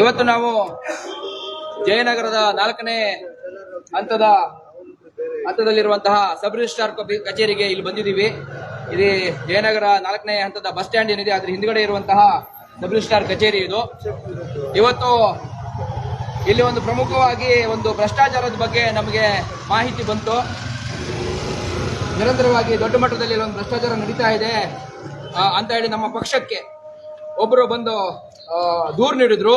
ಇವತ್ತು ನಾವು ಜಯನಗರದ ನಾಲ್ಕನೇ ಹಂತದ ಹಂತದಲ್ಲಿರುವಂತಹ ಸಬ್ ರಿಜಿಸ್ಟ್ರಾರ್ ಕಚೇರಿಗೆ ಇಲ್ಲಿ ಬಂದಿದ್ದೀವಿ. ಇದು ಜಯನಗರ ನಾಲ್ಕನೇ ಹಂತದ ಬಸ್ ಸ್ಟ್ಯಾಂಡ್ ಏನಿದೆ, ಅದ್ರ ಹಿಂದ್ಗಡೆ ಇರುವಂತಹ ಸಬ್ ರಿಜಿಸ್ಟ್ರಾರ್ ಕಚೇರಿ ಇದು. ಇವತ್ತು ಇಲ್ಲಿ ಒಂದು ಪ್ರಮುಖವಾಗಿ ಒಂದು ಭ್ರಷ್ಟಾಚಾರದ ಬಗ್ಗೆ ನಮಗೆ ಮಾಹಿತಿ ಬಂತು. ನಿರಂತರವಾಗಿ ದೊಡ್ಡ ಮಟ್ಟದಲ್ಲಿ ಒಂದು ಭ್ರಷ್ಟಾಚಾರ ನಡೀತಾ ಇದೆ ಅಂತ ಹೇಳಿ ನಮ್ಮ ಪಕ್ಷಕ್ಕೆ ಒಬ್ಬರು ಬಂದು ದೂರು ನೀಡಿದ್ರು.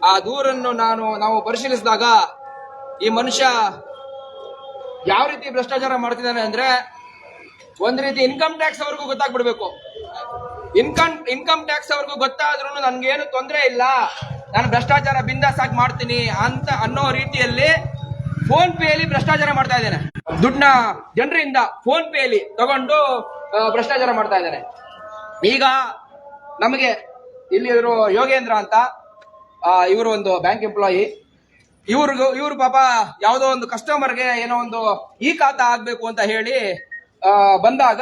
ಆ ದೂರನ್ನು ನಾನು, ನಾವು ಪರಿಶೀಲಿಸಿದಾಗ ಈ ಮನುಷ್ಯ ಯಾವ ರೀತಿ ಭ್ರಷ್ಟಾಚಾರ ಮಾಡ್ತಿದ್ದಾನೆ ಅಂದ್ರೆ ಒಂದ್ ರೀತಿ ಇನ್ಕಮ್ ಟ್ಯಾಕ್ಸ್ ಅವ್ರಿಗೂ ಗೊತ್ತಾಗ್ಬಿಡ್ಬೇಕು. ಇನ್ಕಮ್ ಇನ್ಕಮ್ ಟ್ಯಾಕ್ಸ್ ಅವ್ರಿಗೂ ಗೊತ್ತಾದ್ರೂ ನನ್ಗೇನು ತೊಂದರೆ ಇಲ್ಲ. ನಾನು ಭ್ರಷ್ಟಾಚಾರ ಬಿಂದಾಸಾಗಿ ಮಾಡ್ತೀನಿ ಅಂತ ಅನ್ನೋ ರೀತಿಯಲ್ಲಿ ಫೋನ್ ಪೇಲಿ ಭ್ರಷ್ಟಾಚಾರ ಮಾಡ್ತಾ ಇದ್ದೇನೆ. ದುಡ್ಡನ್ನ ಜನರಿಂದ ಫೋನ್ ಪೇಲಿ ತಗೊಂಡು ಭ್ರಷ್ಟಾಚಾರ ಮಾಡ್ತಾ ಇದ್ದಾನೆ. ಈಗ ನಮಗೆ ಇಲ್ಲಿ ಇವರು ಯೋಗೇಂದ್ರ ಅಂತ ಇವರು ಒಂದು ಬ್ಯಾಂಕ್ ಎಂಪ್ಲಾಯಿ ಇವ್ರಿಗು, ಇವ್ರು ಪಾಪ ಯಾವುದೋ ಒಂದು ಕಸ್ಟಮರ್ಗೆ ಏನೋ ಒಂದು ಈ ಖಾತಾ ಆಗ್ಬೇಕು ಅಂತ ಹೇಳಿ ಬಂದಾಗ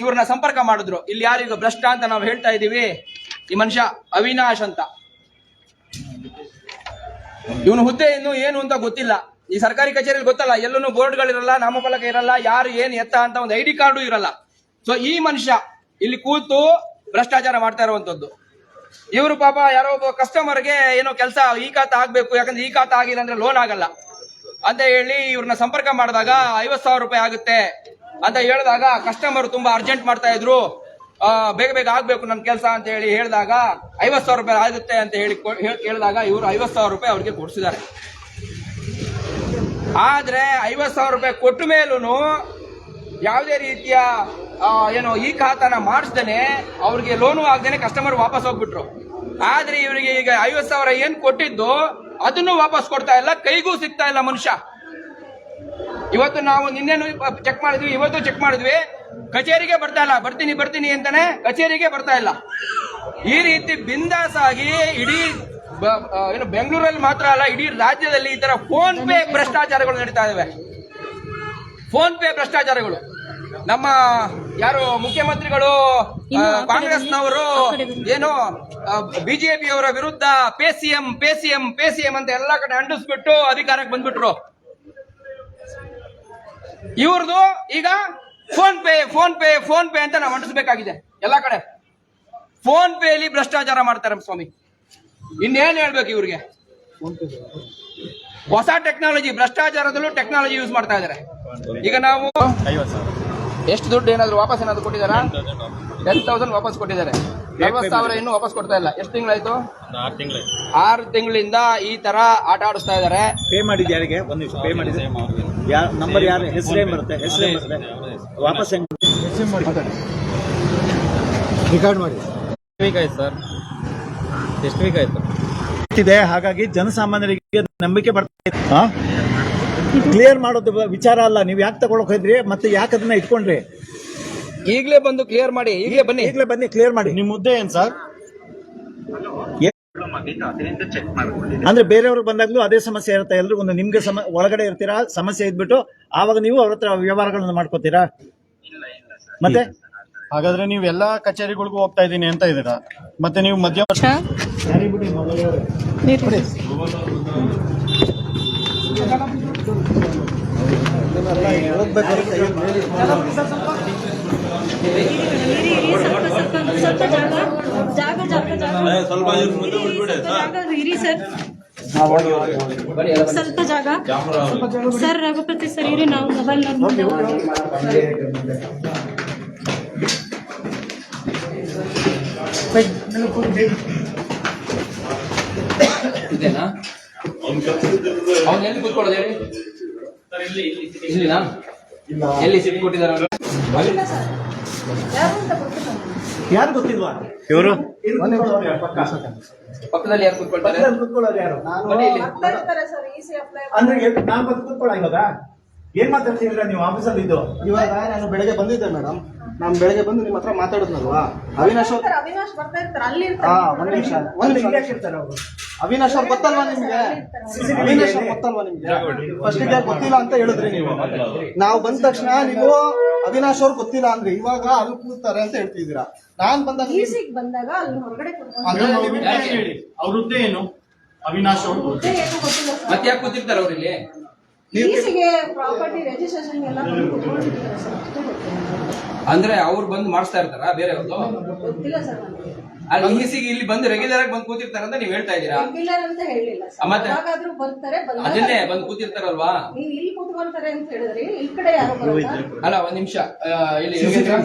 ಇವ್ರನ್ನ ಸಂಪರ್ಕ ಮಾಡಿದ್ರು. ಇಲ್ಲಿ ಯಾರಿಗ ಭ್ರಷ್ಟ ಅಂತ ನಾವು ಹೇಳ್ತಾ ಇದೀವಿ ಈ ಮನುಷ್ಯ ಅವಿನಾಶ್ ಅಂತ. ಇವನು ಹುದ್ದೆ ಇನ್ನು ಏನು ಅಂತ ಗೊತ್ತಿಲ್ಲ. ಈ ಸರ್ಕಾರಿ ಕಚೇರಿಯಲ್ಲಿ ಗೊತ್ತಲ್ಲ ಎಲ್ಲೂ ಬೋರ್ಡ್ಗಳಿರಲ್ಲ, ನಾಮಫಲಕ ಇರಲ್ಲ, ಯಾರು ಏನು ಎತ್ತ ಅಂತ ಒಂದು ಐ ಡಿ ಕಾರ್ಡು ಇರಲ್ಲ. ಸೊ ಈ ಮನುಷ್ಯ ಇಲ್ಲಿ ಕೂತು ಭ್ರಷ್ಟಾಚಾರ ಮಾಡ್ತಾ ಇರುವಂತದ್ದು. ಇವರು ಪಾಪ ಯಾರೋ ಒಬ್ಬ ಕಸ್ಟಮರ್ಗೆ ಏನೋ ಕೆಲಸ, ಈ ಖಾತೆ ಆಗ್ಬೇಕು, ಯಾಕಂದ್ರೆ ಈ ಖಾತೆ ಆಗಿಲ್ಲ ಅಂದ್ರೆ ಲೋನ್ ಆಗಲ್ಲ ಅಂತ ಹೇಳಿ ಇವ್ರನ್ನ ಸಂಪರ್ಕ ಮಾಡಿದಾಗ ಐವತ್ ಸಾವಿರ ರೂಪಾಯಿ ಆಗುತ್ತೆ ಅಂತ ಹೇಳಿದಾಗ ಕಸ್ಟಮರ್ ತುಂಬಾ ಅರ್ಜೆಂಟ್ ಮಾಡ್ತಾ ಇದ್ರು. ಬೇಗ ಬೇಗ ಆಗ್ಬೇಕು ನನ್ನ ಕೆಲಸ ಅಂತ ಹೇಳಿ ಹೇಳಿದಾಗ ಐವತ್ ಸಾವಿರ ರೂಪಾಯಿ ಆಗುತ್ತೆ ಅಂತ ಹೇಳಿ ಕೇಳಿದಾಗ ಇವರು ಐವತ್ ಸಾವಿರ ರೂಪಾಯಿ ಅವ್ರಿಗೆ ಕೊಡ್ಸಿದ್ದಾರೆ. ಆದ್ರೆ ಐವತ್ ಸಾವಿರ ರೂಪಾಯಿ ಕೊಟ್ಟ ಮೇಲೂ ಯಾವುದೇ ರೀತಿಯ ಏನು ಈ ಖಾತಾನ ಮಾಡಿಸ್ದೇನೆ, ಅವ್ರಿಗೆ ಲೋನು ಆಗ್ದೇನೆ ಕಸ್ಟಮರ್ ವಾಪಸ್ ಹೋಗ್ಬಿಟ್ರು. ಆದ್ರೆ ಇವರಿಗೆ ಈಗ ಐವತ್ ಸಾವಿರ ಏನ್ ಕೊಟ್ಟಿದ್ದು, ಅದನ್ನು ವಾಪಸ್ ಕೊಡ್ತಾ ಇಲ್ಲ, ಕೈಗೂ ಸಿಗ್ತಾ ಇಲ್ಲ ಮನುಷ್ಯ. ಇವತ್ತು ನಾವು ನಿನ್ನೆನು ಚೆಕ್ ಮಾಡಿದ್ವಿ, ಇವತ್ತು ಚೆಕ್ ಮಾಡಿದ್ವಿ. ಕಚೇರಿಗೆ ಬರ್ತಾ ಇಲ್ಲ, ಬರ್ತೀನಿ ಬರ್ತೀನಿ ಅಂತಾನೆ ಕಚೇರಿಗೆ ಬರ್ತಾ ಇಲ್ಲ. ಈ ರೀತಿ ಬಿಂದಾಸ್ ಆಗಿ ಇಡೀ ಏನು ಬೆಂಗಳೂರಲ್ಲಿ ಮಾತ್ರ ಅಲ್ಲ, ಇಡೀ ರಾಜ್ಯದಲ್ಲಿ ಈ ತರ ಫೋನ್ ಪೇ ಭ್ರಷ್ಟಾಚಾರಗಳು ನಡೀತಾ ಇದಾವೆ. ಫೋನ್ ಪೇ ಭ್ರಷ್ಟಾಚಾರಗಳು. ನಮ್ಮ ಯಾರು ಮುಖ್ಯಮಂತ್ರಿಗಳು ಕಾಂಗ್ರೆಸ್ನವರು ಏನು ಬಿಜೆಪಿಯವರ ವಿರುದ್ಧ pay pay C M pay C M pay C M ಅಂತ ಎಲ್ಲಾ ಕಡೆ ಅಂಡಿಸ್ಬಿಟ್ಟು ಅಧಿಕಾರಕ್ಕೆ ಬಂದ್ಬಿಟ್ರು. ಇವ್ರದ್ದು ಈಗ phone pay phone pay phone pay ಅಂತ ನಾವು ಅಂಟಿಸ್ಬೇಕಾಗಿದೆ ಎಲ್ಲಾ ಕಡೆ. ಫೋನ್ ಪೇಲಿ ಭ್ರಷ್ಟಾಚಾರ ಮಾಡ್ತಾರೆ ಸ್ವಾಮಿ. ಇನ್ನೇನ್ ಹೇಳ್ಬೇಕು ಇವ್ರಿಗೆ? ಹೊಸ ಟೆಕ್ನಾಲಜಿ ಭ್ರಷ್ಟಾಚಾರದಲ್ಲೂ ಟೆಕ್ನಾಲಜಿ ಯೂಸ್ ಮಾಡ್ತಾ ಇದಾರೆ. ಈಗ ನಾವು ಎಷ್ಟು ದುಡ್ಡು ಏನಾದ್ರು ವಾಪಸ್ ಏನಾದ್ರು ಕೊಟ್ಟಿದ್ದಾರಾ? ಟೆನ್ ತೌಸಂಡ್ ವಾಪಸ್. ಕೊಟ್ಟಿದ್ದಾರೆ. ನಲ್ವತ್ತು ಸಾವಿರ ಇನ್ನೂ ವಾಪಸ್ ಕೊಡ್ತಾ ಇಲ್ಲ. ಎಷ್ಟು ತಿಂಗಳಾಯ್ತು? ಆರು ತಿಂಗಳು ಆರು ತಿಂಗಳಿಂದ ಈ ತರ ಆಟ ಆಡಿಸ್ತಾ ಇದ್ದಾರೆ. ಪೇ ಮಾಡಿದ್ದು ಯಾರಿಗೆ? ಒಂದು ನಿಮಿಷ ಪೇ ಮಾಡಿದ್ರೆ ಯಾರ ನಂಬರ್ ಯಾರು? ಹೆಸರೇ ಬರುತ್ತೆ? ಹೆಸರೇ ಬರುತ್ತೆ? ವಾಪಸ್ ಹೆಂಗ್ ರೆಕಾರ್ಡ್ ಮಾಡಿ. ವೀಕ್ ಆಯ್ತು ಸರ್? ಎಷ್ಟು ವೀಕ್ ಆಯ್ತು? ಇದೆ ಹಾಗಾಗಿ ಜನಸಾಮಾನ್ಯರಿಗೆ ನಂಬಿಕೆ ಬರ್ತಾ ಕ್ಲಿಯರ್ ಮಾಡೋದು ವಿಚಾರ ಅಲ್ಲ. ನೀವು ಯಾಕೆ ತಗೊಳಕ್ ಹೋದ್ರಿ? ಮತ್ತೆ ಯಾಕೆ ಅದನ್ನ ಇಟ್ಕೊಂಡ್ರಿ? ಈಗಲೇ ಬಂದು ಕ್ಲಿಯರ್ ಮಾಡಿ. ಈಗಲೇ ಬನ್ನಿ. ಈಗಲೇ ಬನ್ನಿ ಕ್ಲಿಯರ್ ಮಾಡಿ. ನಿಮ್ಮ ಮುದ್ದೆ ಏನ್ ಸರ್? ಅಂದ್ರೆ ಬೇರೆಯವ್ರಿಗೆ ಬಂದಾಗ್ಲೂ ಅದೇ ಸಮಸ್ಯೆ ಇರುತ್ತೆ. ಎಲ್ರಿಗೂ ಒಂದು ನಿಮ್ಗೆ ಸಮ ಒಳಗಡೆ ಇರ್ತೀರಾ? ಸಮಸ್ಯೆ ಇದ್ಬಿಟ್ಟು ಆವಾಗ ನೀವು ಅವ್ರ ಹತ್ರ ವ್ಯವಹಾರಗಳನ್ನ ಮಾಡ್ಕೋತೀರಾ? ಮತ್ತೆ? ಹಾಗಾದ್ರೆ ನೀವು ಎಲ್ಲಾ ಕಚೇರಿಗಳಿಗೂ ಹೋಗ್ತಾ ಇದ್ದೀನಿ ಅಂತ ಇದ್ದೀರಾ? ಮತ್ತೆ ನೀವು ಮಧ್ಯ ಸ್ವಲ್ಪ ಜಾಗ ಜಾಗ ಜಾಗ ಜಾಗ ಜಾಗ ಇರಿ ಸರ್ ಸ್ವಲ್ಪ ಜಾಗ ಸರ್ ರಘುಪತಿ ಸರ್ ಇರಿ ನಾವು ಮೊಬೈಲ್ ಇದೇನಾ ಅವ್ನು ಎಲ್ಲಿ ಕೂತ್ಕೊಳ್ಳೋದು ಹೇಳಿ ಇಲ್ಲಿನಾ? ಎಲ್ಲಿ ಸಿಟ್ ಕೊಟ್ಟಿದ್ದಾರೆ ಅವ್ರು? ಯಾರು ಗೊತ್ತಿಲ್ವಾ? ಇವರು? ಪಕ್ಕದಲ್ಲಿ ಯಾರು ಕೂತ್ಕೊಳ್ತಾರೆ. ಅಂದ್ರೆ ನಾನ್ ಬಂದು ಕೂತ್ಕೊಳ್ಳ ಇವಾಗ? ಏನ್ ಮಾತಾಡ್ತೀರಾ ನೀವು? ಆಫೀಸಲ್ಲಿ ಇದ್ದು? ಇವಾಗ ನಾನು ಬೆಳಗ್ಗೆ ಬಂದಿದ್ದೆ ಮೇಡಮ್ ನಾನು ಬೆಳಗ್ಗೆ ಬಂದು ನಿಮ್ಮ ಹತ್ರ ಮಾತಾಡಿದ್ನಲ್ವಾ? ಅವಿನಾಶ್ ಅವ್ರು- ಅವಿನಾಶ್ ಬರ್ತಾ ಇರ್ತಾರೆ ಅಲ್ಲಿ ಹಾ ಒಂದ್ ನಿಮಿಷ. ಒಂದ್ ನಿಮಿಷ. ಇಲ್ಲಿ ಇರ್ತಾರೆ ಅವ್ರು? ಅವಿನಾಶ್ ಅವ್ರು ಗೊತ್ತಲ್ವಾ ನಿಮ್ಗೆ? ಅವಿನಾಶ್ ಅವ್ರು ಗೊತ್ತಲ್ವಾ ನಿಮ್ಗೆ? ಫಸ್ಟ್ಗೆ ಗೊತ್ತಿಲ್ಲ ಅಂತ ಹೇಳಿದ್ರಿ ನೀವು. ನಾವು ಬಂದ ತಕ್ಷಣ ನೀವು ಅವಿನಾಶ್ ಅವ್ರು ಗೊತ್ತಿಲ್ಲ ಅಂದ್ರೆ ಇವಾಗ ಅದು ಕೂತಾರೆ ಅಂತ ಹೇಳ್ತಿದ್ದೀರಾ? ನಾನ್ ಬಂದಾಗ ಬಂದಾಗ ಅಲ್ಲಿ ಹೊರಗಡೆ ಅವ್ರ ಏನು? ಅವಿನಾಶ್ ಅವ್ರ ಮತ್ತೆ ಯಾಕೆ ಕೂತಿರ್ತಾರೆ ಅವ್ರು ಇಲ್ಲಿ ಪ್ರಾಪರ್ಟಿ ರಿಜಿಸ್ಟ್ರೇಷನ್ ಎಲ್ಲ ಬಂದು ಸರ್. ಅಷ್ಟೇ ಗೊತ್ತಿಲ್ಲ ಅಂದ್ರೆ ಅವ್ರು ಬಂದು ಮಾಡಿಸ್ತಾ ಇರ್ತಾರ ಬೇರೆಯವ್ರದ್ದು ಗೊತ್ತಿಲ್ಲ ಸರ್ ನನಗೆ ಅಲ್ಲಿ ಈಸಿಗೆ ಇಲ್ಲಿ ಬಂದು ರೆಗ್ಯುಲರ್ ಆಗಿ ಬಂದು ಕೂತಿರ್ತಾರ ಅಂತ ನೀವ್ ಹೇಳ್ತಾ ಇದ್ದೀರಾ? ರೆಗ್ಯುಲರ್ ಅಂತ ಹೇಳಿಲ್ಲ ಸರ್. ಮತ್ತೆ? ಯಾವಾಗಾದ್ರೂ ಬರ್ತಾರೆ ಅದನ್ನೇ ಬಂದು ಕೂತಿರ್ತಾರಲ್ವಾ? ನೀವು ಇಲ್ಲಿ ಕೂತ್ಕೊಂತಾರೆ ಅಂತ ಹೇಳಿದ್ರಿ ಈ ಕಡೆ ಯಾರು ಬರಲ್ಲ ಅಲ್ಲ ಒಂದ್ ನಿಮಿಷ. ಆ, ಇಲ್ಲಿ ಯೋಗೇಂದ್ರ?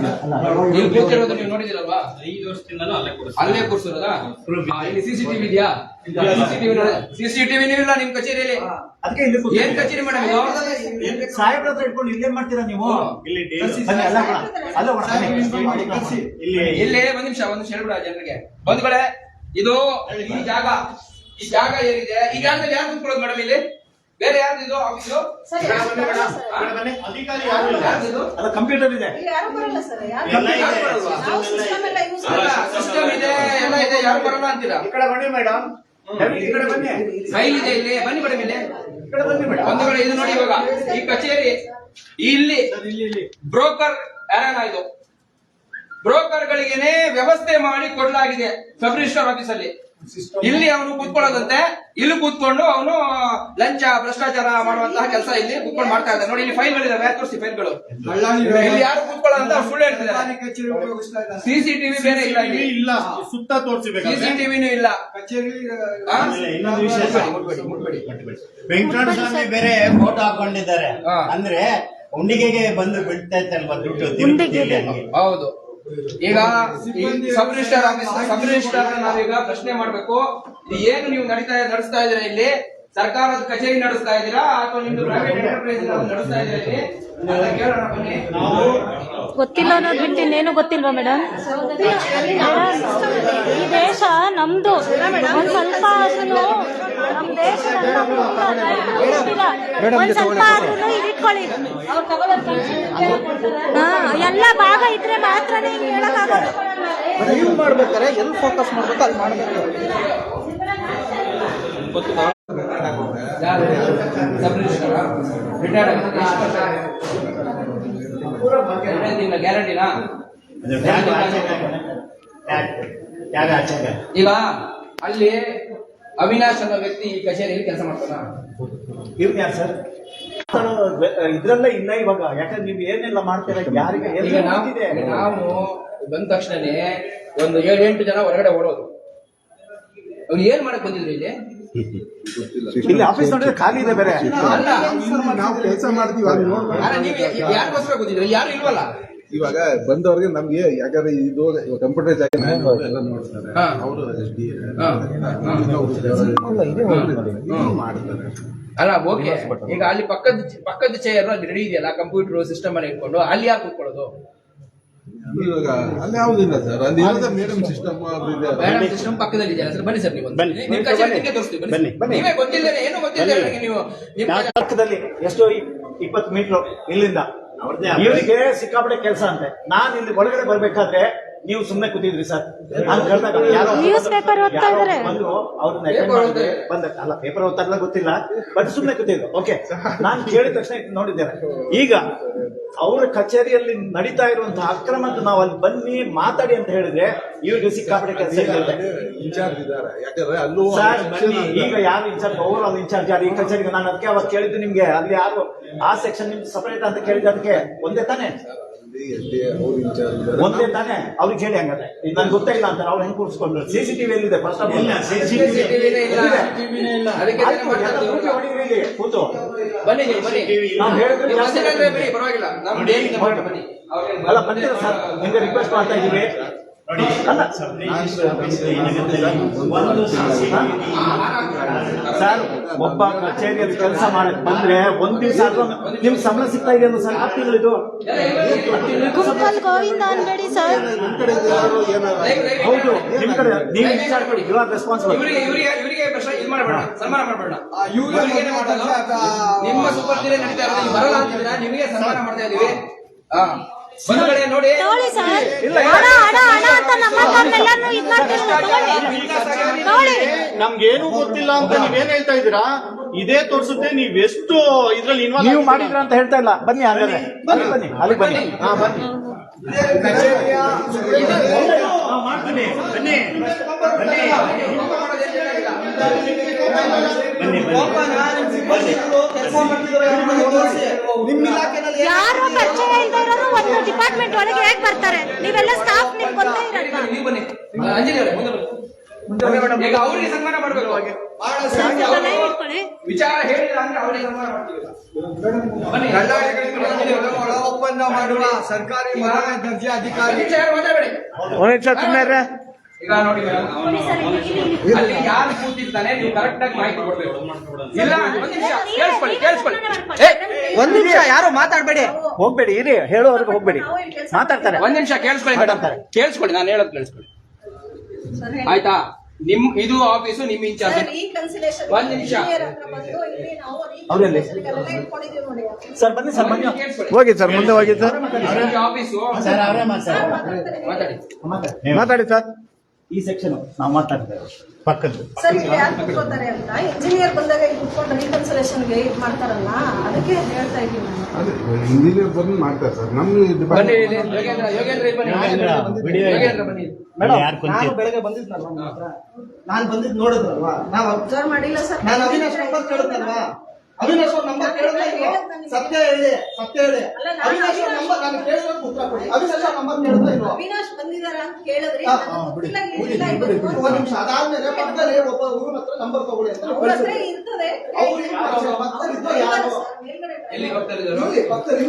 ಇಲ್ಲಿ ಕೂತಿರೋದು ನೀವು ನೋಡಿದಿರಲ್ವಾ? ಐದು ವರ್ಷದಿಂದಲೂ ಅಲ್ಲೇ ಕೊಡಿಸ್ತಾರೆ. ಅಲ್ಲೇ ಕೂರ್ಸಿರೋದಾ ಆ, ಇಲ್ಲಿ ಸಿಸಿಟಿವಿ ಇದೆಯಾ? ಇಲ್ಲ ನಿಮ್ ಕಚೇರಿಯಲ್ಲಿ. ಅದಕ್ಕೆ ಇಲ್ಲಿ ಕೂತ್ಕೊಳ್ಳಿ. ಏನ್ ಕಚೇರಿ ಮೇಡಮ್ ಇದು? ಸಾಹೇಬ್ರ ಹತ್ರ ಇಟ್ಕೊಂಡು ಇಲ್ಲೇನ್ ಮಾಡ್ತೀರಾ ನೀವು? ಇಲ್ಲಿ ಬನ್ನಿ ಅಲ್ಲ ಹೋಗೋಣ. ಅಲ್ಲ ಹೋಗೋಣ, ಬನ್ನಿ. ಇಲ್ಲಿ ಇಲ್ಲಿ. ಒಂದ್ ನಿಮಿಷ ಒಂದ್ ನಿಮಿಷ ಹೇಳ್ಬಿಡ ಜನರಿಗೆ. ಇದು ಈ ಜಾಗ. ಈ ಜಾಗ ಏನಿದೆ? ಈ ಜಾಗದಲ್ಲಿ ಯಾರು ಕುತ್ಕೊಳ್ಳೋದು ಮೇಡಮ್ ಇಲ್ಲಿ? ಬೇರೆ ಯಾರ್ದು ಇದು ಆಫೀಸು ಸರ್ ಯಾರು ಬರಲ್ಲ ಸರ್. ಅಧಿಕಾರಿ ಯಾರು ಇಲ್ಲ? ಯಾರ್ದು ಅಲ್ಲ ಕಂಪ್ಯೂಟರ್ ಇದೆ. ಇಲ್ಲಿ ಯಾರು ಬರಲ್ಲ ಸರ್. ಯಾರು ಎಲ್ಲ ಇದೆ. ನಾವು ಸಿಸ್ಟಮ್ ಎಲ್ಲ ಯೂಸ್ ಅಲ್ಲ ಸಿಸ್ಟಮ್ ಇದೆ ಎಲ್ಲ ಇದೆ. ಯಾರು ಬರಲ್ಲ ಅಂತೀರಾ? ಈ ಕಡೆ ಬನ್ನಿ ಮೇಡಮ್ ಫೈಲ್ ಇದೆ ಇಲ್ಲಿ. ಬನ್ನಿ ಮೇಡಮ್ ಇಲ್ಲಿ. ಒಂದು ಕಡೆ ಇದು ನೋಡಿ ಇವಾಗ. ಈ ಕಚೇರಿ ಇಲ್ಲಿ ಬ್ರೋಕರ್ ಯಾರನ ಇದು? ಬ್ರೋಕರ್ ಗಳಿಗೆನೆ ವ್ಯವಸ್ಥೆ ಮಾಡಿ ಕೊಡಲಾಗಿದೆ ಸಬ್ ರಿಜಿಸ್ಟರ್ ಆಫೀಸ್ ಅಲ್ಲಿ. ಇಲ್ಲಿ ಅವನು ಕೂತ್ಕೊಳ್ಳೋದಂತೆ. ಇಲ್ಲಿ ಕೂತ್ಕೊಂಡು ಅವನು ಲಂಚ ಭ್ರಷ್ಟಾಚಾರ ಮಾಡುವಂತಹ ಕೆಲಸ ಇಲ್ಲಿ ಕೂತ್ಕೊಂಡು ಮಾಡ್ತಾ ಇದ್ದಾರೆ ನೋಡಿ ಇಲ್ಲಿ ಫೈಲ್ಗಳಿದಾವೆ ತೋರಿಸಿ ಫೈಲ್ಗಳು. ಇಲ್ಲಿ ಯಾರು ಕೂತ್ಕೊಳ್ಳೋ ಅಂತ ಸುಳ್ಳು ಹೇಳ್ತಿದ್ದಾರೆ. ಸಿಸಿ ಟಿವಿ ಇದ್ದಾನೆ. ಸಿಸಿಟಿವಿ ಬೇರೆ ಇಲ್ಲ ಇಲ್ಲಿ. ಇಲ್ಲ. ಸುತ್ತ ತೋರಿಸಬೇಕಾದ್ರೆ ಸಿಸಿಟಿವಿನೂ ಇಲ್ಲ. ಕಚೇರಿ ಆ? ಇನ್ನೊಂದು ವಿಷಯ ಮುಟ್ಬೇಡಿ, ಮುಟ್ಬೇಡಿ, ಮುಟ್ಬೇಡಿ. ವೆಂಕಟರಮಣ ಬೇರೆ ಫೋಟೋ ಹಾಕೊಂಡಿದ್ದಾರೆ. ಅಂದ್ರೆ ಉಂಡಿಗೆಗೆ ಬಂದು ಬಿಡ್ತಾ ಇತ್ತಲ್ವಾ ದುಡ್ಡು ಹೌದು. ಈಗ sub register office sub register ನಾವೀಗ ಪ್ರಶ್ನೆ ಮಾಡ್ಬೇಕು. ಏನು ನೀವು ನಡೀತಾ ನಡೆಸ್ತಾ ಇದ್ರೆ ಇಲ್ಲಿ? ಸರ್ಕಾರದ ಕಚೇರಿ ನಡೆಸ್ತಾ ಇದ್ದೀರಾ? ಅಥವಾ ನಿಮ್ದು ಪ್ರೈವೇಟ್ ಎಂಟರ್ಪ್ರೈಸ್ ನಡೆಸ್ತಾ ಇದ್ದೀರಿ ಇಲ್ಲಿ? ಅಂತ ಕೇಳೋಣ ಬನ್ನಿ. ಗೊತ್ತಿಲ್ಲ ಅನ್ನೋದು ಬಿಟ್ಟು ಇನ್ನೇನು ಗೊತ್ತಿಲ್ವಾ ಮೇಡಮ್ ಈ ದೇಶ ನಮ್ದು. ಒಂದ್ ಸ್ವಲ್ಪ ಆದ್ರೂ ನಮ್ ದೇಶದ ಗೊತ್ತಿಲ್ಲ. ಒಂದ್ ಸ್ವಲ್ಪ ಆದ್ರೂ ಇಟ್ಕೊಳ್ಳಿ. ಹಾ ಎಲ್ಲ ಭಾಗ ಇದ್ರೆ ಮಾತ್ರನೇ ಹಿಂಗ್ ಹೇಳಕ್ಕಾಗೋದು ನೀವು ಮಾಡ್ಬೇಕಾರೆ ಎಲ್ಲಿ ಫೋಕಸ್ ಮಾಡ್ಬೇಕು ಅಲ್ಲಿ ಮಾಡ್ಬೇಕು ರಿಟೈರ್ಡ್ ಆಚೆಗೆ ಈಗ ಅಲ್ಲಿ ಅವಿನಾಶ್ ಅನ್ನೋ ವ್ಯಕ್ತಿ ಈ ಕಚೇರಿಯಲ್ಲಿ ಕೆಲಸ ಮಾಡ್ತಾನ ಇವ್ನು ಯಾರು ಸರ್ ಇದ್ರಲ್ಲೇ ಇಲ್ಲ ಇವಾಗ ಯಾಕಂದ್ರೆ ನೀವು ಏನೆಲ್ಲ ಮಾಡ್ತೀರಾ ಯಾರಿಗೆ ಈಗ ನಾವು. ನಾವು ಬಂದ ತಕ್ಷಣನೇ ಒಂದು ಏಳು ಎಂಟು ಜನ ಹೊರಗಡೆ ಓಡೋದು ಅವ್ರು ಏನ್ ಮಾಡಕ್ ಬಂದಿದ್ರು ಇಲ್ಲಿ ಇಲ್ಲಿ ಆಫೀಸ್ ನೋಡಿದ್ರೆ ಖಾಲಿ ಇದೆ ಬೇರೆ. ನಾವು ಕೆಲಸ ಮಾಡ್ತೀವಿ ಯಾರಿಗೋಸ್ಕರ ಯಾರು ಇಲ್ವಲ್ಲ? ಇವಾಗ ಬಂದವ್ರಿಗೆ ನಮ್ಗೆ ಯಾಕಂದ್ರೆ ಇದು ಕಂಪ್ಯೂಟರ್ ಎಲ್ಲ ನೋಡ್ತಾರೆ. ಅವರು ಎಸ್ ಡಿ ಹಾ. ಮಾಡ್ತಾರೆ. ಅಲ್ಲ ಓಕೆ. ಈಗ ಅಲ್ಲಿ ಪಕ್ಕದ ಪಕ್ಕದ ಚೇರ್ ಅಲ್ಲಿ ರೆಡಿ ಇದೆಯಲ್ಲ ಕಂಪ್ಯೂಟರ್ ಸಿಸ್ಟಮ್ ಅಲ್ಲಿ ಇಟ್ಕೊಂಡು ಅಲ್ಲಿ ಯಾಕೆ ಕೂತ್ಕೊಳ್ಳೋದು? ಇವಾಗ ಅಲ್ಲಿ ಯಾವುದಿಲ್ಲ ಸರ್ ಅಲ್ಲಿ ಇರೋದೇ ಮೇಡಮ್ ಸಿಸ್ಟಮ್ ಅದು ಇದೆ ಮೇಡಮ್ ಸಿಸ್ಟಮ್ ಪಕ್ಕದಲ್ಲಿ ಇದೆಯಲ್ಲ ಸರ್ ಬನ್ನಿ ಸರ್ ನೀವು ಬನ್ನಿ. ನಿಮ್ ಕಚೇರಿ ನಿಮ್ಗೆ ತೋರಿಸ್ತೀವಿ ಬನ್ನಿ. ಬನ್ನಿ. ನೀವೇ ಗೊತ್ತಿಲ್ಲದೆ ಏನು ಗೊತ್ತಿಲ್ಲ ನನಗೆ ನೀವು. ನಿಮ್ಮ ಪಕ್ಕದಲ್ಲಿ ಎಷ್ಟೋ ಇಪ್ಪತ್ತು ಮೀಟರ್ ಇಲ್ಲಿಂದ. ಇವರಿಗೆ ಸಿಕ್ಕಾಪಟ್ಟೆ ಕೆಲಸ ಅಂತೆ. ನಾನು ಇಲ್ಲಿ ಒಳಗಡೆ ಬರ್ಬೇಕಾದ್ರೆ ನೀವು ಸುಮ್ಮನೆ ಕೂತಿದ್ರಿ ಸರ್. ನ್ಯೂಸ್ ಪೇಪರ್ ಓದ್ತಾ ಇದಾರೆ. ಬಂದು ಅವ್ರನ್ನ ಮಾಡಿದ್ರೆ ಬಂದ ಅಲ್ಲ ಪೇಪರ್ ಓದ್ತಾರಲ್ಲ ಗೊತ್ತಿಲ್ಲ ಬಟ್ ಸುಮ್ಮನೆ ಕೂತಿದ್ರು. ಓಕೆ ನಾನು ಕೇಳಿದ ತಕ್ಷಣ ನೋಡಿದ್ದೇನೆ. ಈಗ ಅವರ ಕಚೇರಿಯಲ್ಲಿ ನಡೀತಾ ಇರುವಂತಹ ಅಂತ ನಾವು ಅಲ್ಲಿ ಬನ್ನಿ ಮಾತಾಡಿ ಅಂತ ಹೇಳಿದ್ರೆ ಇವ್ರಿಗೆ ಸಿಕ್ಕಾಪಟ್ಟೆ ಕೆಲಸ ಇನ್ಚಾರ್ಜ್ ಇದ್ದಾರೆ. ಯಾಕಂದ್ರೆ ಅಲ್ಲೂ ಸರ್ ಈಗ ಯಾರು ಇನ್ಚಾರ್ಜ್? ಅವರು ಅಲ್ಲಿ ಇನ್ಚಾರ್ಜ್. ಯಾರು ಈ ಕಚೇರಿಗೆ? ನಾನು ಅದಕ್ಕೆ ಅವಾಗ ಕೇಳಿದ್ದು ನಿಮ್ಗೆ. ಅಲ್ಲಿ ಯಾರು ಆ ಸೆಕ್ಷನ್ ನಿಮ್ಗೆ ಸಪರೇಟ್ ಅಂತ ಕೇಳಿದ ಅದಕ್ಕೆ ಒಂದೇ ತಾನೇ? ಒಂದೇ ತಾನೇ? ಅವ್ರಿಗೆ ಹೇಳಿ ಹಂಗಾದ್ರೆ. ನನ್ಗೆ ಗೊತ್ತೇ ಇಲ್ಲ ಅಂತ ಅವ್ರು ಹೆಂಗ್ ಕೂರಿಸ್ಕೊಂಡ್ರು? ಸಿ ಸಿ ಟಿವಿ ಎಲ್ಲಿದೆ ಫಸ್ಟ್ ಆಫ್ ಆಲ್. ಕೂತು. ಅಲ್ಲ ಬಂದಿಲ್ಲ ಸರ್ ನಿಮ್ಗೆ ರಿಕ್ವೆಸ್ಟ್ ಮಾಡ್ತಾ ಇದೀವಿ ನೋಡಿ ಒಂದು ಸರ್ ಒಬ್ಬ ಕಚೇರಿಯಲ್ಲಿ ಕೆಲಸ ಮಾಡಕ್ ಬಂದ್ರೆ ಒಂದ್ ದಿವಸ ನಿಮ್ ನಿಮ್ಗೆ ಸಂಬಳ ಸಿಗ್ತಾ ಇದೆ ಸರ್ ಹತ್ತು ತಿಂಗಳಿದು ಗುಂಪಲ್ ಗೋವಿಂದ ಅನ್ಬೇಡಿ ಸರ್. ಕಡೆ ಹೌದು. ನಿಮ್ ಕಡೆ ನೀವು ವಿಚಾರ ಮಾಡಿ ಯು ಆರ್ ರೆಸ್ಪಾನ್ಸಿಬಲ್ ಇವರಿಗೆ ಇವರಿಗೆ ಇವರಿಗೆ ಪ್ರಶ್ನೆ ಇದು ಸನ್ಮಾನ ಮಾಡಬೇಡ. ಇವ್ರಿಗೆ ಇವರಿಗೆ ಮಾಡೋದು ನಿಮ್ಮ ಸೂಪರ್ ಸೀರಿಯಲ್ ನಡೀತಾ ಇರೋದು ಬರಲ್ಲ ಅಂತಿದ್ದೀರಾ? ನಿಮಗೆ ಸನ್ಮಾನ ಮಾಡ್ತಾ ಇದೀವಿ ಹಾ ಬಂಧುಗಳೇ ನೋಡಿ. ನೋಡಿ ಸರ್. ಹಣ ಹಣ ಹಣ ಅಂತ ನಮ್ಮ ಕಾಲೆಲ್ಲಾನು ಇದ್ ಮಾಡ್ತಿರಲ್ಲ ತಗೊಳ್ಳಿ ನೋಡಿ. ನಮ್ಗೇನು ಗೊತ್ತಿಲ್ಲ ಅಂತ ನೀವೇನ್ ಹೇಳ್ತಾ ಇದ್ದೀರಾ? ಇದೇ ತೋರಿಸುತ್ತೆ ನೀವ್ ಎಷ್ಟು ಇದ್ರಲ್ಲಿ ನೀವು ಇನ್ವಾಲ್ವ್ ಮಾಡಿದ್ರ ಅಂತ ಹೇಳ್ತಾ ಇಲ್ಲ. ಬನ್ನಿ ಹಾಗಾದ್ರೆ. ಬನ್ನಿ ಬನ್ನಿ ಅಲ್ಲಿ ಬನ್ನಿ. ಹಾ ಬನ್ನಿ. ಮಾಡ್ತೀನಿ. ಬನ್ನಿ. ಬನ್ನಿ. ಯಾರು ಪರಿಚಯ ಇಲ್ಲದೆ ಇರೋರು ಒಂದು ಡಿಪಾರ್ಟ್ಮೆಂಟ್ ಒಳಗೆ ಹೇಗ್ ಬರ್ತಾರೆ? ನೀವೆಲ್ಲ ಸ್ಟಾಫ್ ನಿಮ್ಗೆ ಗೊತ್ತೇ ಇರಲ್ವಾ ಈಗ ಅವರಿಗೆ ಸನ್ಮಾನ ಮಾಡಬೇಕು ವಿಚಾರ ಹೇಳಿಲ್ಲ ಅಂದ್ರೆ ಅವರಿಗೆ ಸನ್ಮಾನ. ಒಳ ಒಪ್ಪಂದ ಮಾಡುವ ಸರ್ಕಾರಿ ಮೊದಲನೇ ದರ್ಜೆ ಅಧಿಕಾರಿ ನಿಮಿಷ ಯಾರು ಮಾತಾಡಬೇಡಿ ಈಗ ನೋಡಿ ಅಲ್ಲಿ ಯಾರು ಕೂತಿರ್ತಾನೆ ನೀವು ಕರೆಕ್ಟ್ ಆಗಿ ಮಾಹಿತಿ ಕೊಡ್ಬೇಕು. ಇಲ್ಲ ಒಂದ್ ನಿಮಿಷ ಕೇಳಿಸ್ಕೊಳ್ಳಿ ಕೇಳಿಸ್ಕೊಳ್ಳಿ. ಏ, ಒಂದ್ ನಿಮಿಷ ಯಾರು ಮಾತಾಡ್ಬೇಡಿ. ಹೋಗ್ಬೇಡಿ ಇರಿ ಹೇಳೋವರೆಗೂ ಹೋಗ್ಬೇಡಿ. ಮಾತಾಡ್ತಾರೆ. ಒಂದ್ ನಿಮಿಷ ಕೇಳಿಸ್ಕೊಳ್ಳಿ ಮೇಡಮ್ ಕೇಳಿಸ್ಕೊಳ್ಳಿ ನಾನು ಹೇಳೋದು ಕೇಳಿಸ್ಕೊಳ್ಳಿ. ಆಯ್ತಾ? ನಿಮ್ ಇದು ಆಫೀಸು ನಿಮ್ ಇನ್ಚಾರ್ಜ್. ಒಂದ್ ನಿಮಿಷ. ಸರ್ ಬನ್ನಿ ಸರ್ ಬನ್ನಿ. ಹೋಗಿ ಸರ್ ಮುಂದೆ ಹೋಗಿ ಸರ್. ಆಫೀಸು ಸರ್, ಮಾತಾಡ್ತಾರೆ. ಮಾತಾಡಿ. ಮಾತಾಡಿ ಸರ್. ಈ ಸೆಕ್ಷನ್ ನಾವು ಮಾತಾಡ್ತೇವೆ ಪಕ್ಕದ್ದು. ಸರ್ ಇಲ್ಲಿ ಯಾರು ಕುತ್ಕೋತಾರೆ ಅಂತ? ಇಂಜಿನಿಯರ್ ಬಂದಾಗ ಇಲ್ಲಿ ಕುತ್ಕೊಂಡು ರೀಕನ್ಸಿಲೇಷನ್ಗೆ ಇದು ಮಾಡ್ತಾರಲ್ಲ ಅದಕ್ಕೆ ಹೇಳ್ತಾ ಇದ್ದೀನಿ ನಾನು. ಅದೇ ಇಂಜಿನಿಯರ್ ಬಂದು ಮಾಡ್ತಾರೆ ಸರ್. ನಮ್ಮ ಬನ್ನಿ ಇಲ್ಲಿ, ಯೋಗೇಂದ್ರ ಯೋಗೇಂದ್ರ ಇಲ್ಲಿ ಬನ್ನಿ. ಯೋಗೇಂದ್ರ ಬನ್ನಿ. ಮೇಡಮ್ ನಾನು ಬೆಳಗ್ಗೆ ಬಂದಿದ್ನಲ್ವಾ ನಿಮ್ಮ ಹತ್ರ? ನಾನು ಬಂದಿದ್ ನೋಡಿದ್ರಲ್ವಾ? ನಾವು ಅಬ್ಸರ್ವ್ ಮಾಡಿಲ್ಲ ಸರ್. ನಾನು ಅವಿನಾಶ್ ನಂಬರ್ ಕೇಳಿದ್ನಲ್ವಾ ಅವಿನಾಶ್ ಅವ್ರ ನಂಬರ್ ಕೇಳಿದ್ರೆ? ಸತ್ಯ ಹೇಳಿ ಸತ್ಯ ಹೇಳಿ ಅಲ್ಲ, ನಾನು ಅವಿನಾಶ್ ಅವ್ರ ನಂಬರ್ ನಾನು ಕೇಳಿದ್ರೆ ಉತ್ತರ ಕೊಡಿ. ಅವಿನಾಶ್ ಅವ್ರ ನಂಬರ್ ಕೇಳಿದ್ರೆ ಇಲ್ವಾ? ಅವಿನಾಶ್ ಬಂದಿದಾರ ಅಂತ ಕೇಳಿದ್ರೆ. ಒಂದ್ ನಿಮಿಷ ಅದಾದ್ಮೇಲೆ ಪಕ್ಕದಲ್ಲಿ ಒಬ್ಬ ಹುಡುಗನ ಹತ್ರ ನಂಬರ್ ತಗೊಳ್ಳಿ ಅಂತ. ಇರ್ತದೆ. ಅವ್ರು? ಪಕ್ಕದಲ್ಲಿ ಯಾರು? ಎಲ್ಲಿ ಪಕ್ಕದಲ್ಲಿ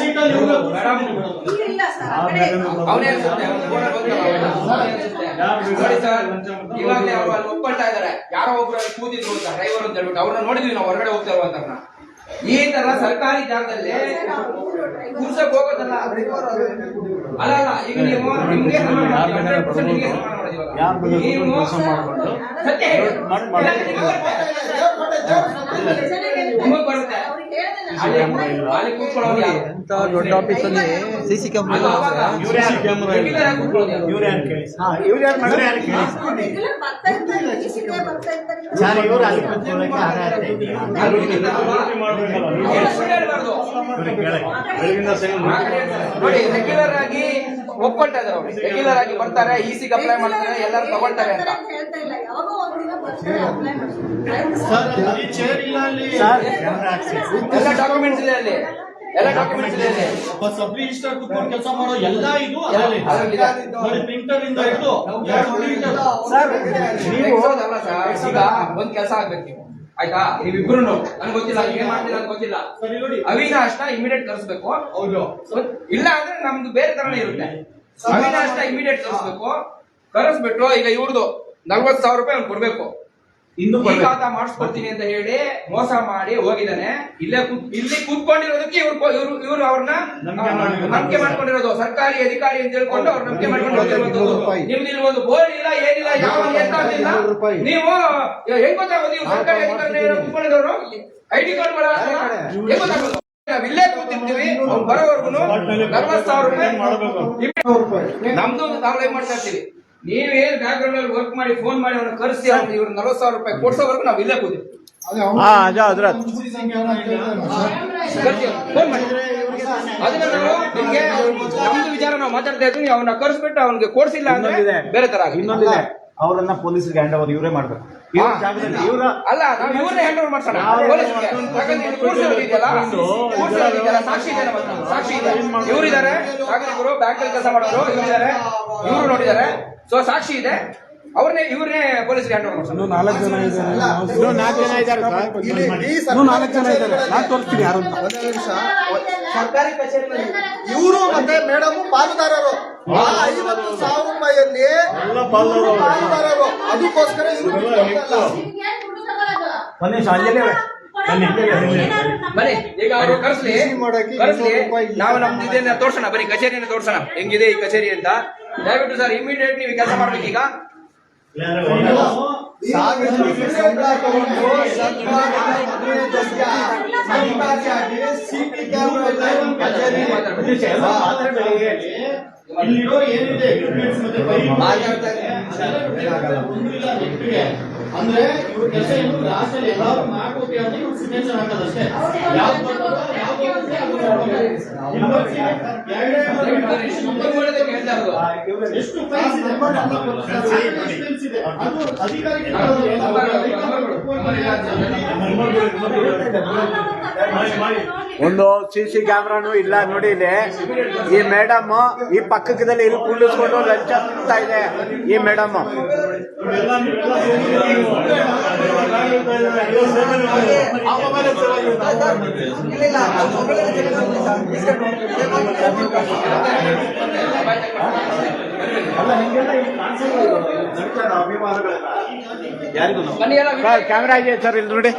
ಸೀಟಲ್ಲಿ ಇವಾಗಲೇ ಅವರು ಅಲ್ಲಿ ಒಪ್ಕೊಳ್ತಾ ಇದಾರೆ ಯಾರೋ ಒಬ್ರು ಅಲ್ಲಿ ಕೂತಿದ್ರು ಅಂತ ಡ್ರೈವರ್ ಅಂತ ಹೇಳ್ಬಿಟ್ಟು ಅವ್ರನ್ನ ನೋಡಿದ್ವಿ ನಾವು ಹೊರಗಡೆ ಹೋಗ್ತಾ ಇರುವಂತವ್ರನ್ನ ಈ ತರ ಸರ್ಕಾರಿ ಜಾಗದಲ್ಲಿ ಕೂರ್ಸಕ್ ಹೋಗೋದಲ್ಲ ಅಲ್ಲ ಅಲ್ಲ ಈಗ ನೀವು ನಿಮ್ಗೆ ಸನ್ಮಾನ ಮಾಡ್ತೀವಿ, 100% ನಿಮ್ಗೆ ಸನ್ಮಾನ ಮಾಡಿದೀವಲ್ಲ. ನೀವು ಸತ್ಯ ಹೇಳಿ. ಬರುತ್ತೆ. ಇಂಥ ದೊಡ್ಡ ಆಫೀಸಲ್ಲಿ ಸಿ ಸಿ ಅದು ಅವಾಗ regular ಆಗಿ ಕೂತ್ಕೊಳ್ಳೋದು ಯಾರು? ಇವ್ರು ಯಾರು ಕೇಳಿ? ಹಾ ಇವ್ರು ಯಾರು ಯಾರು ಕೇಳಿ? ರೆಗ್ಯುಲರ್ ಬರ್ತಾ ಇರ್ತಾರೆ. ಈ ಸಿಕ್ಕೇ ಬರ್ತಾ ಇರ್ತಾರೆ. ಸರ್ ಇವ್ರು ಅಲ್ಲಿ ಹೇಳ್ಬಾರ್ದು. ನೋಡಿ ರೆಗ್ಯುಲರ್ ಆಗಿ ಒಪ್ಕೊಳ್ತಾ ಇದಾರೆ ಅವ್ರು. ರೆಗ್ಯುಲರ್ ಆಗಿ ಬರ್ತಾರೆ ಈಸಿಗೆ ಅಪ್ಲೈ ಮಾಡ್ತಾರೆ ಎಲ್ಲರೂ ತಗೊಳ್ತಾರೆ ಅಂತ. ಹೇಳ್ತಾ ಇಲ್ಲ. ಯಾವಾಗೋ ಒಂದಿನ ಬರ್ತಾರೆ ಅಪ್ಲೈ ಮಾಡ್ತಾರೆ. ಸರ್ ಅಲ್ಲಿ ಚೇರ್ ಇಲ್ಲ ಅಲ್ಲಿ. ಸರ್ ಕ್ಯಾಮ್ರಾ ಹಾಕ್ಸಿ ಎಲ್ಲ ಡಾಕ್ಯುಮೆಂಟ್ಸ್ ಇದೆ ಅಲ್ಲಿ. ಎಲ್ಲ ಡಾಕ್ಯುಮೆಂಟ್ಸ್ ಇದೆ ಅಲ್ಲಿ. ಒಬ್ಬ ಸಬ್ ರಿಜಿಸ್ಟರ್ ಕುತ್ಕೊಂಡು ಕೆಲಸ ಮಾಡೋ ಎಲ್ಲ ಇದು ಅದರಲ್ಲಿ. ಅದರಲ್ಲಿದೆ. ನೋಡಿ ಪ್ರಿಂಟರ್ ಇಂದ ಹಿಡಿದು ಸರ್ ನೀವು ಸರ್ ಈಗ ಒಂದ್ ಕೆಲಸ ಆಗ್ಬೇಕು ಆಯ್ತಾ? ನೀವಿಬ್ರು ನನ್ಗೆ ಗೊತ್ತಿಲ್ಲ. ಏನ್ ಮಾಡ್ತೀರಾ ಅಂತ ಗೊತ್ತಿಲ್ಲ. ಸರಿ ನೋಡಿ. ಅವಿನಾಶ್ನ ಇಮಿಡಿಯೇಟ್ ಕರೆಸ್ಬೇಕು. ಹೌದು. ಇಲ್ಲ ಅಂದ್ರೆ ನಮ್ದು ಬೇರೆ ತರನೇ ಇರುತ್ತೆ. ಅವಿನಾಶ್ನ ಇಮಿಡಿಯೇಟ್ ಕರೆಸ್ಬೇಕು. ಕರೆಸ್ಬಿಟ್ಟು ಈಗ ಇವ್ರದ್ದು ನಲ್ವತ್ ಸಾವಿರ ರೂಪಾಯಿ ಅವ್ನು ಕೊಡ್ಬೇಕು. ಇನ್ನು ಖಾತಾ ಮಾಡಿಸ್ಕೊಡ್ತೀನಿ ಅಂತ ಹೇಳಿ ಮೋಸ ಮಾಡಿ ಹೋಗಿದ್ದಾನೆ. ಇಲ್ಲೇ ಕೂತ್ ಇಲ್ಲಿ ಕೂತ್ಕೊಂಡಿರೋದಕ್ಕೆ ಇವ್ರು ಇವರು ಇವರು ಅವ್ರನ್ನ ನಂಬಿಕೆ ಮಾಡ್ಕೊಂಡಿರೋದು. ಸರ್ಕಾರಿ ಅಧಿಕಾರಿ ಅಂತ ಹೇಳ್ಕೊಂಡು ಅವ್ರ ನಂಬಿಕೆ ಮಾಡ್ಕೊಂಡು ನಿಮ್ದು ಇಲ್ಲಿ ಒಂದು ಬೋರ್ಡ್ ಇಲ್ಲ ಏನಿಲ್ಲ ಯಾವ ಇಲ್ಲ ನೀವು ಹೆಂಗ್ ಗೊತ್ತಾಗೋದು? ನೀವು ಸರ್ಕಾರಿ ಅಧಿಕಾರಿ ಕೂತ್ಕೊಂಡಿರೋರು ಐ ಡಿ ಕಾರ್ಡ್ ಹೆಂಗ್ ಗೊತ್ತಾಗೋದು? ಇಲ್ಲೇ ಕೂತಿರ್ತೀವಿ. ಬರೋವರ್ಗು ನಲ್ವತ್ತು ಸಾವಿರ ರೂಪಾಯಿ ನಮ್ದು ನಾವು ಲೈವ್ ಮಾಡ್ತಾ ಇರ್ತೀವಿ. ನೀವೇನ್ ಏನ್ ಬ್ಯಾಕ್ಗ್ರೌಂಡ್ ಅಲ್ಲಿ ವರ್ಕ್ ಮಾಡಿ ಫೋನ್ ಮಾಡಿ ಅವ್ನ ಕರೆಸಿ ಅವ್ನು ಇವ್ರು ನಲ್ವತ್ತು ಸಾವಿರ ರೂಪಾಯಿ ಕೊಡ್ಸೋವರೆಗೂ ನಾವು ಇಲ್ಲೇ ಕೂತೀವಿ. ಹಾ ಅಜ ಹಜರತ್ ಫೋನ್ ಮಾಡಿ. ಅದನ್ನ ನಾವು ನಿಮ್ಗೆ ನಮ್ದು ವಿಚಾರ ನಾವು ಮಾತಾಡ್ತಾ ಇದ್ವಿ ಅವನ್ನ ಕರೆಸ್ಬಿಟ್ಟು ಅವ್ನಿಗೆ ಕೊಡ್ಸಿಲ್ಲ ಅಂದ್ರೆ ಬೇರೆ ತರ ಇನ್ನೊಂದಿದೆ. ಅವರನ್ನ ಪೊಲೀಸರಿಗೆ ಹ್ಯಾಂಡ್ ಓವರ್ ಇವರೇ ಮಾಡ್ಬೇಕು. ಇವ್ರ ಜಾಗದಲ್ಲಿ ಇವರ ಅಲ್ಲ ನಾವು ಇವ್ರನ್ನೇ ಹ್ಯಾಂಡ್ ಓವರ್ ಮಾಡ್ಸೋಣ. ಯಾಕಂದ್ರೆ ಇದೆಯಲ್ಲ? ಇದೆಯಲ್ಲ? ಸಾಕ್ಷಿ ಇದೆ ನಮ್ಮ ಸಾಕ್ಷಿ ಇದೆ. ಇವರಿದ್ದಾರೆ. ಕೆಲಸ ಮಾಡೋರು ಇವರಿದ್ದಾರೆ. ಇವರು ನೋಡಿದ್ದಾರೆ. ಸೊ ಸಾಕ್ಷಿ ಇದೆ. ಅವ್ರನ್ನೇ ಇವ್ರನ್ನೇ ಪೊಲೀಸ್ಗೆ ಹ್ಯಾಂಡ್ ಓವರ್ ಮಾಡ್ಸೋಣ ನಾಲ್ಕು ಜನ ಇದ್ದಾರೆ. ನಾಲ್ಕು ಜನ ಇದ್ದಾರೆ ನಾನು ತೋರಿಸ್ತೀನಿ ಯಾರು ಅಂತ. ಸರ್ಕಾರಿ ಕಚೇರಿಯಲ್ಲಿ ಇವರು ಮತ್ತೆ ಮೇಡಮ್ ಪಾಲುದಾರರು. ಆ ಐವತ್ತು ಸಾವಿರ ರೂಪಾಯಿಯಲ್ಲಿ ಪಾಲುದಾರರು ಅದಕ್ಕೋಸ್ಕರ ಇವರು ಒಂದ್ ನಿಮಿಷ ಅಲ್ಲೇ ಬನ್ನಿ ಈಗ ಅವರು ಕರೆಸ್ಲಿ ಕರೆಸ್ಲಿ. ನಾವು ನಮ್ದು ಇದನ್ನ ತೋರ್ಸೋಣ ಬನ್ನಿ ಕಚೇರಿನ ತೋರ್ಸೋಣ. ಹೆಂಗಿದೆ ಈ ಕಚೇರಿ ಅಂತ? ದಯವಿಟ್ಟು ಸರ್ ಇಮಿಡಿಯೇಟ್ ನೀವು ಕೆಲಸ ಮಾಡ್ಬೇಕು ಈಗ. ಮಾತಾಡ್ತಾರೆ. ಅಂದ್ರೆ ಇವ್ರ ಕೆಲಸ ಲಾಸ್ಟ್ ಎಲ್ಲಾರು ಮಾಡ್ಕೋತಿ ಅಂತ ಇವ್ರು ಸಿಗ್ನೇಚರ್ ಹಾಕೋದಷ್ಟೇ. ಎಷ್ಟು ಫೈಲ್ಸ್ ಇದೆ? ಅದು. ಒಂದು ಸಿ ಸಿ ಕ್ಯಾಮ್ರಾನು ಇಲ್ಲ ನೋಡಿ ಇಲ್ಲಿ. ಈ ಮೇಡಮ್ ಈ ಪಕ್ಕದಲ್ಲಿ ಇಲ್ಲಿ ಕುಂಡಿಸ್ಕೊಂಡು ಲಂಚ ಇದೆ. ಈ ಮೇಡಮ್ ಕ್ಯಾಮ್ರಾ ಇದೆ ಸರ್ ಇಲ್ಲಿ ನೋಡಿ?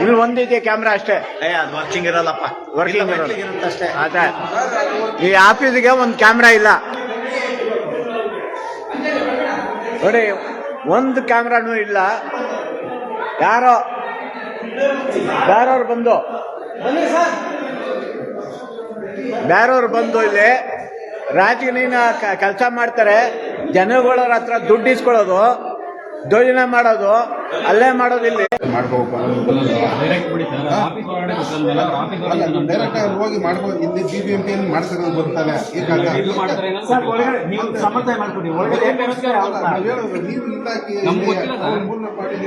ಇಲ್ಲಿ ಒಂದಿದೆ ಕ್ಯಾಮ್ರಾ ಅಷ್ಟೇ. ವರ್ಕಿಂಗ್ ಇರಲ್ಲಪ್ಪ. ವರ್ಕಿಂಗ್ ಇರಲ್ಲ. ಅಷ್ಟೇ. ಅದೇ. ಈ ಆಫೀಸ್ಗೆ ಒಂದು ಕ್ಯಾಮ್ರಾ ಇಲ್ಲ. ನೋಡಿ ಒಂದು ಕ್ಯಾಮ್ರಾನು ಇಲ್ಲ. ಯಾರೋ ಬೇರೆಯವ್ರು ಬಂದು. ಬೇರೆಯವ್ರು ಬಂದು ಇಲ್ಲಿ. ರಾಜಕೀಯ ಕೆಲಸ ಮಾಡ್ತಾರೆ. ಜನಗಳ ಹತ್ರ ದುಡ್ಡು ಇಸ್ಕೊಳ್ಳೋದು. ಯೋಜನೆ ಮಾಡೋದು ಅಲ್ಲೇ ಮಾಡೋದು ಇಲ್ಲಿ. ಮಾಡ್ಕೋಬೇಕು ಡೈರೆಕ್ಟ್ ಆಗಿ ಹೋಗಿ ಇಲ್ಲಿ ಬಿ ಬಿ ಎಂ ಪಿ ಮಾಡ್ತಾರೆ ನೀವು ಏನ್.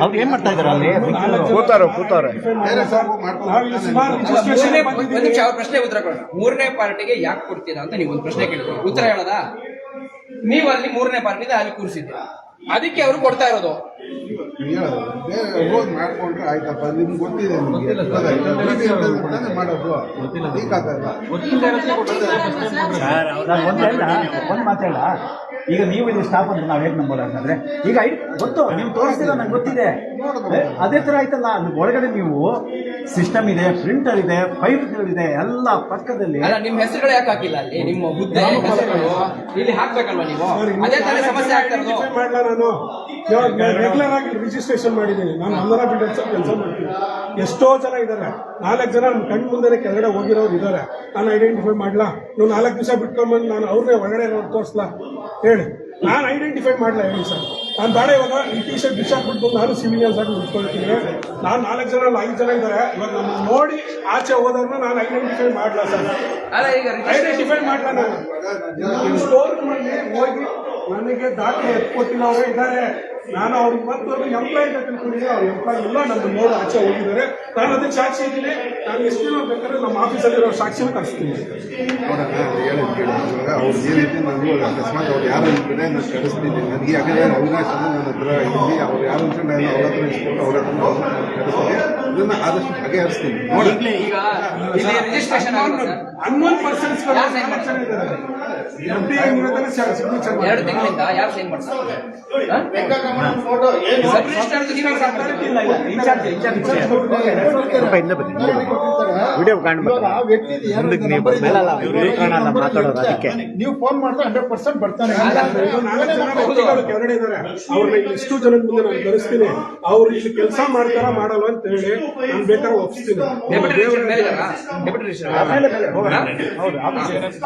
ಅವ್ರು ಮಾಡ್ತಾ ಇದಾರೆ ಅಲ್ಲಿ? ನಿಮಿಷ ಅವ್ರ ಪ್ರಶ್ನೆ ಉತ್ತರ ಕೊಡೋಣ ಮೂರನೇ ಪಾರ್ಟಿಗೆ ಯಾಕೆ ಕೊಡ್ತೀರಾ ಅಂತ ನೀವು ಒಂದು ಪ್ರಶ್ನೆ ಕೇಳಿದ್ರು ಉತ್ತರ ಹೇಳದ? ನೀವು ಅಲ್ಲಿ ಮೂರನೇ ಪಾರ್ಟಿ ಅಲ್ಲಿ ಕೂರಿಸಿದ್ರಿ ಅದಕ್ಕೆ ಅವರು ಕೊಡ್ತಾ ಇರೋದು. ಹೇಳೋದು ಬೇರೆ ಹೋಗಿ ಮಾಡ್ಕೊಂಡ್ರೆ ಆಯ್ತಪ್ಪ ನಿಮ್ಗೆ ಗೊತ್ತಿದೆ ನಿಮಗೆ. ಮಾಡೋದು. ಈಗ ಆಗಲ್ಲ ನಾನು ಒಂದ್ ಮಾತೇಳ ಈಗ ನೀವು ಇಲ್ಲಿ ಸ್ಟಾಪ್ ಅಂತ ನಾವ್ ಹೇಗೆ ನಂಬೋದ ಅಂತಂದ್ರೆ? ಈಗ ಗೊತ್ತು ನೀವು ತೋರಿಸ್ತಿಲ್ಲ ನಂಗೆ ಗೊತ್ತಿದೆ. ಅದೇ ತರ ಆಯ್ತಲ್ಲ ಅಲ್ಲಿ ಒಳಗಡೆ ನೀವು ಸಿಸ್ಟಮ್ ಇದೆ ಪ್ರಿಂಟರ್ ಇದೆ ಇದೆ ಎಲ್ಲ ಪಕ್ಕದಲ್ಲಿ. ಅಲ್ಲ ನಿಮ್ಮ ಹೆಸರುಗಳು ಯಾಕೆ ಹಾಕಿಲ್ಲ ಅಲ್ಲಿ? ನಿಮ್ಮ ಹುದ್ದೆ ಹೆಸರುಗಳು ಇಲ್ಲಿ ಹಾಕ್ಬೇಕಲ್ವಾ ನೀವು? ಅದೇ ತಾನೇ ಸಮಸ್ಯೆ ಆಗ್ತಾ ಇರೋದು. ಮಾಡಲ್ಲ ನಾನು ರೆಗ್ಯುಲರ್ ಆಗಿ ರಿಜಿಸ್ಟ್ರೇಷನ್ ಮಾಡಿದ್ದೀನಿ. ನಾನು ಹನ್ನರ ಬಿಲ್ಡರ್ಸ್ ಕೆಲಸ ಮಾಡ್ತೀನಿ. ಎಷ್ಟೋ ಜನ ಇದ್ದಾರೆ. ನಾಲ್ಕು ಜನ ನಮ್ಮ ಕಣ್ಣು ಮುಂದೆ ಕೆಳಗಡೆ ಹೋಗಿರೋರು ಇದ್ದಾರೆ. ನಾನು ಐಡೆಂಟಿಫೈ ಮಾಡ್ಲಾ? ನೀವು ನಾಲ್ಕು ದಿವಸ ಬಿಟ್ಕೊಂಡ್ಬಂದು ನಾನು ಅವ್ರನ್ನೇ ಒಳಗಡೆ ನೋಡಿ ತೋರಿಸ್ಲಾ? ಹೇಳಿ. ನಾನು ಐಡೆಂಟಿಫೈ ಮಾಡಲ್ಲ ಹೇಳಿ ಸರ್. ನಾನು ಬೇಡ ಇವಾಗ ಈ ಟಿ ಶರ್ಟ್ ಬಿಟ್ಕೊಂಡು ನಾನು ಸಿವಿಲಿಯನ್ಸ್ ಆಗಿ ಉಟ್ಕೊಳ್ತೀನಿ ನಾನು ನಾಲ್ಕು ಜನ ಅಲ್ಲ ಐದು ಜನ ಇದ್ದಾರೆ ಇವಾಗ ನಮ್ಮ ನೋಡಿ ಆಚೆ ಹೋದವ್ರನ್ನ ನಾನು ಐಡೆಂಟಿಫೈ ಮಾಡಲ್ಲ ಸರ್. ಅಲ್ಲ ಈಗ ಐಡೆಂಟಿಫೈ ಮಾಡಲ್ಲ ನಾನು? ಸ್ಟೋರ್ ಹೋಗಿ ನನಗೆ ದಾಖಲೆ ಎತ್ಕೊಟ್ಟಿಲ್ಲ ಇದ್ದಾರೆ ನಾನು ಅವ್ರಿಗೆ ಮತ್ತೊಂದು ಎಂಪ್ಲಾಯ್ ಅಂತ ತಿಳ್ಕೊಂಡಿದ್ದೀನಿ. ಅವ್ರ ಎಂಪ್ಲಾಯ್ ಇಲ್ಲ ನನ್ನ ನೋಡಿ ಆಚೆ ಹೋಗಿದ್ದಾರೆ. ನಾನು ಅದಕ್ಕೆ ಸಾಕ್ಷಿ ಇದ್ದೀನಿ. ನಾನು ಎಷ್ಟು ದಿನ ಬೇಕಾದ್ರೆ ನಮ್ಮ ಆಫೀಸಲ್ಲಿ ಆಫೀಸಲ್ಲಿರೋ ಸಾಕ್ಷಿನ ಕಳಿಸ್ತೀನಿ. ಅವ್ರು ಏನೈತೆ ನಾನು ಅಕಸ್ಮಾತ್ ಅವ್ರು ಯಾರು ಅಂದ್ಬಿಟ್ಟೆ ನಾನು ಕಳಿಸ್ತೀನಿ ನನಗೆ ಯಾಕಂದ್ರೆ ಅವಿನಾಶ್ ಅಂತ ನನ್ನ ಹತ್ರ ಇಲ್ಲಿ ಅವ್ರು ಯಾರು ಅಂತ ನಾನು ಅವ್ರ ಹತ್ರ ಇಸ್ಕೊಂಡು ಅವ್ರ ಹತ್ರ ಕಳಿಸ್ತೀನಿ ಇದನ್ನ ಆದಷ್ಟು ಬಗೆಹರಿಸ್ತೀನಿ ನೋಡಿ. ಹನ್ನೊಂದು? ಸಿಗ್ನೇಚರ್ ಎರಡು ತಿಂಗಳಿಂದ ಯಾರು ಸೈನ್ ವಿಡಿಯೋ ಮುಂದಕ್ಕೆ ನೀವು ಕಾಣಲ್ಲ ಮಾತಾಡೋದು ಅದಕ್ಕೆ ನೀವು ಫೋನ್ ಮಾಡಿದ್ರೆ ಹಂಡ್ರೆಡ್ ಪರ್ಸೆಂಟ್ ಬರ್ತಾನೆ. ಇಷ್ಟು ಜನದ ಮುಂದೆ ನಾನು ಕರೆಸ್ತೀನಿ. ಅವ್ರು ಇಲ್ಲಿ ಕೆಲಸ ಮಾಡ್ತಾರ ಮಾಡಲ್ಲ ಅಂತ ಹೇಳಿ ನಾನು ಬೇಕಾದ್ರೆ ಒಪ್ಪಿಸ್ತೀನಿ ಡೆಪ್ಯೂಟಿ ರಿಜಿಸ್ಟರ್ ಮೇಲೆ ಇದ್ದಾರಾ? ಡೆಪ್ಯೂಟಿ ರಿಜಿಸ್ಟರ್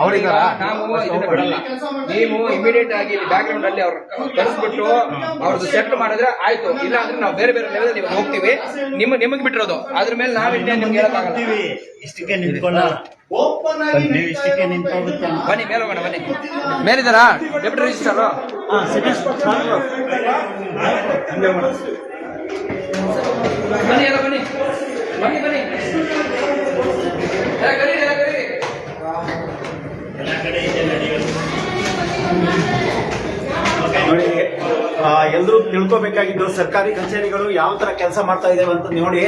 ಅವ್ರೀಗ ನಾವು ಇದನ್ನ ಬಿಡಲ್ಲ ನೀವು ಇಮಿಡಿಯೇಟ್ ಆಗಿ ಬ್ಯಾಕ್ ಗ್ರೌಂಡ್ ಅಲ್ಲಿ ಅವ್ರ ಕರೆಸ್ಬಿಟ್ಟು ಅವ್ರದ್ದು ಸೆಟ್ಲ್ ಮಾಡಿದ್ರೆ ಆಯ್ತು. ಇಲ್ಲ ಅಂದ್ರೆ ನಾವು ಬೇರೆ ಬೇರೆ ಲೆವೆಲ್ ನೀವು ಹೋಗ್ತೀವಿ. ನಿಮ್ಮ ನಿಮಗೆ ಬಿಟ್ಟಿರೋದು. ಅದ್ರ ಮೇಲೆ ನಾವು ಇನ್ನೇ ನಿಮ್ಗೆ ಹೇಳಕ್ಕಾಗಲ್ಲ ಇಷ್ಟಕ್ಕೆ ಆಗಿ ನೀವು ಇಷ್ಟಕ್ಕೆ ಬನ್ನಿ ಮೇಲೆ ಹೋಗೋಣ ಬನ್ನಿ. ಮೇಲಿದ್ದಾರಾ ಡೆಪ್ಯೂಟಿ ರಿಜಿಸ್ಟರ್ ಬನ್ನಿ ಎಲ್ಲ ಬನ್ನಿ. ಬನ್ನಿ ಬನ್ನಿ. ಎಲ್ಲ ಕರೀರಿ ಎಲ್ಲ ಕರೀರಿ. ನೋಡಿ ಎಲ್ಲರೂ ತಿಳ್ಕೊಬೇಕಾಗಿದ್ದು ಸರ್ಕಾರಿ ಕಚೇರಿಗಳು ಯಾವ ತರ ಕೆಲಸ ಮಾಡ್ತಾ ಇದಾವೆ ಅಂತ ನೋಡಿ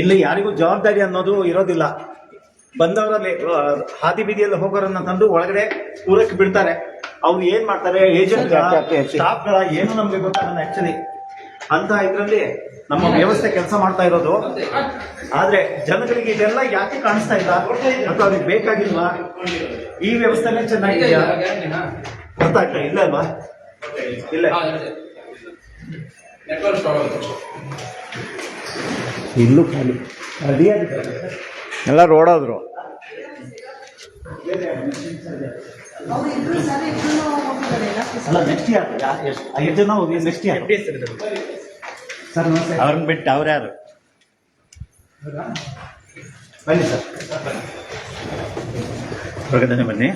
ಇಲ್ಲಿ ಯಾರಿಗೂ ಜವಾಬ್ದಾರಿ ಅನ್ನೋದು ಇರೋದಿಲ್ಲ. ಬಂದವರಲ್ಲಿ ಹಾದಿ ಬೀದಿಯಲ್ಲಿ ಹೋಗೋರನ್ನ ತಂದು ಒಳಗಡೆ ಪೂರಕ್ಕೆ ಬಿಡ್ತಾರೆ. ಅವ್ರು ಏನ್ ಮಾಡ್ತಾರೆ? ಏಜೆಂಟ್ ಸ್ಟಾಫ್ಗಳ ಏನು ನಮ್ಗೆ ಗೊತ್ತಾಗಲ್ಲ ಆಕ್ಚುಲಿ ಅಂತ ಇದ್ರಲ್ಲಿ ನಮ್ಮ ವ್ಯವಸ್ಥೆ ಕೆಲಸ ಮಾಡ್ತಾ ಇರೋದು. ಆದ್ರೆ ಜನಗಳಿಗೆ ಇದೆಲ್ಲ ಯಾಕೆ ಕಾಣಿಸ್ತಾ ಇಲ್ಲ? ಅಥವಾ ಅವ್ರಿಗೆ ಬೇಕಾಗಿಲ್ವಾ? ಈ ವ್ಯವಸ್ಥೆನೇ ಚೆನ್ನಾಗಿದೆಯಾ? ಗೊತ್ತಾಗ್ತಾ ಇಲ್ಲ ಅಲ್ವಾ? ಇಲ್ಲ. ನೆಟ್ವರ್ಕ್ ಪ್ರಾಬ್ಲಮ್ ಇಲ್ಲೂ ಖಾಲಿ. ಅದೇ ಎಲ್ಲ ರೋಡೋದ್ರು ಅಲ್ಲ ನೆಕ್ಸ್ಟ್ ಇಯರ್ ಐದು ಜನ ಹೋಗಿ ನೆಕ್ಸ್ಟ್ ಇಯರ್ ಸರ್ ನಮಸ್ತೆ. ಅವ್ರನ್ನ ಬಿಟ್ಟು ಅವ್ರ್ಯಾರು ಬನ್ನಿ ಸರ್ ಹೊರಗಡೆ ಬನ್ನಿ.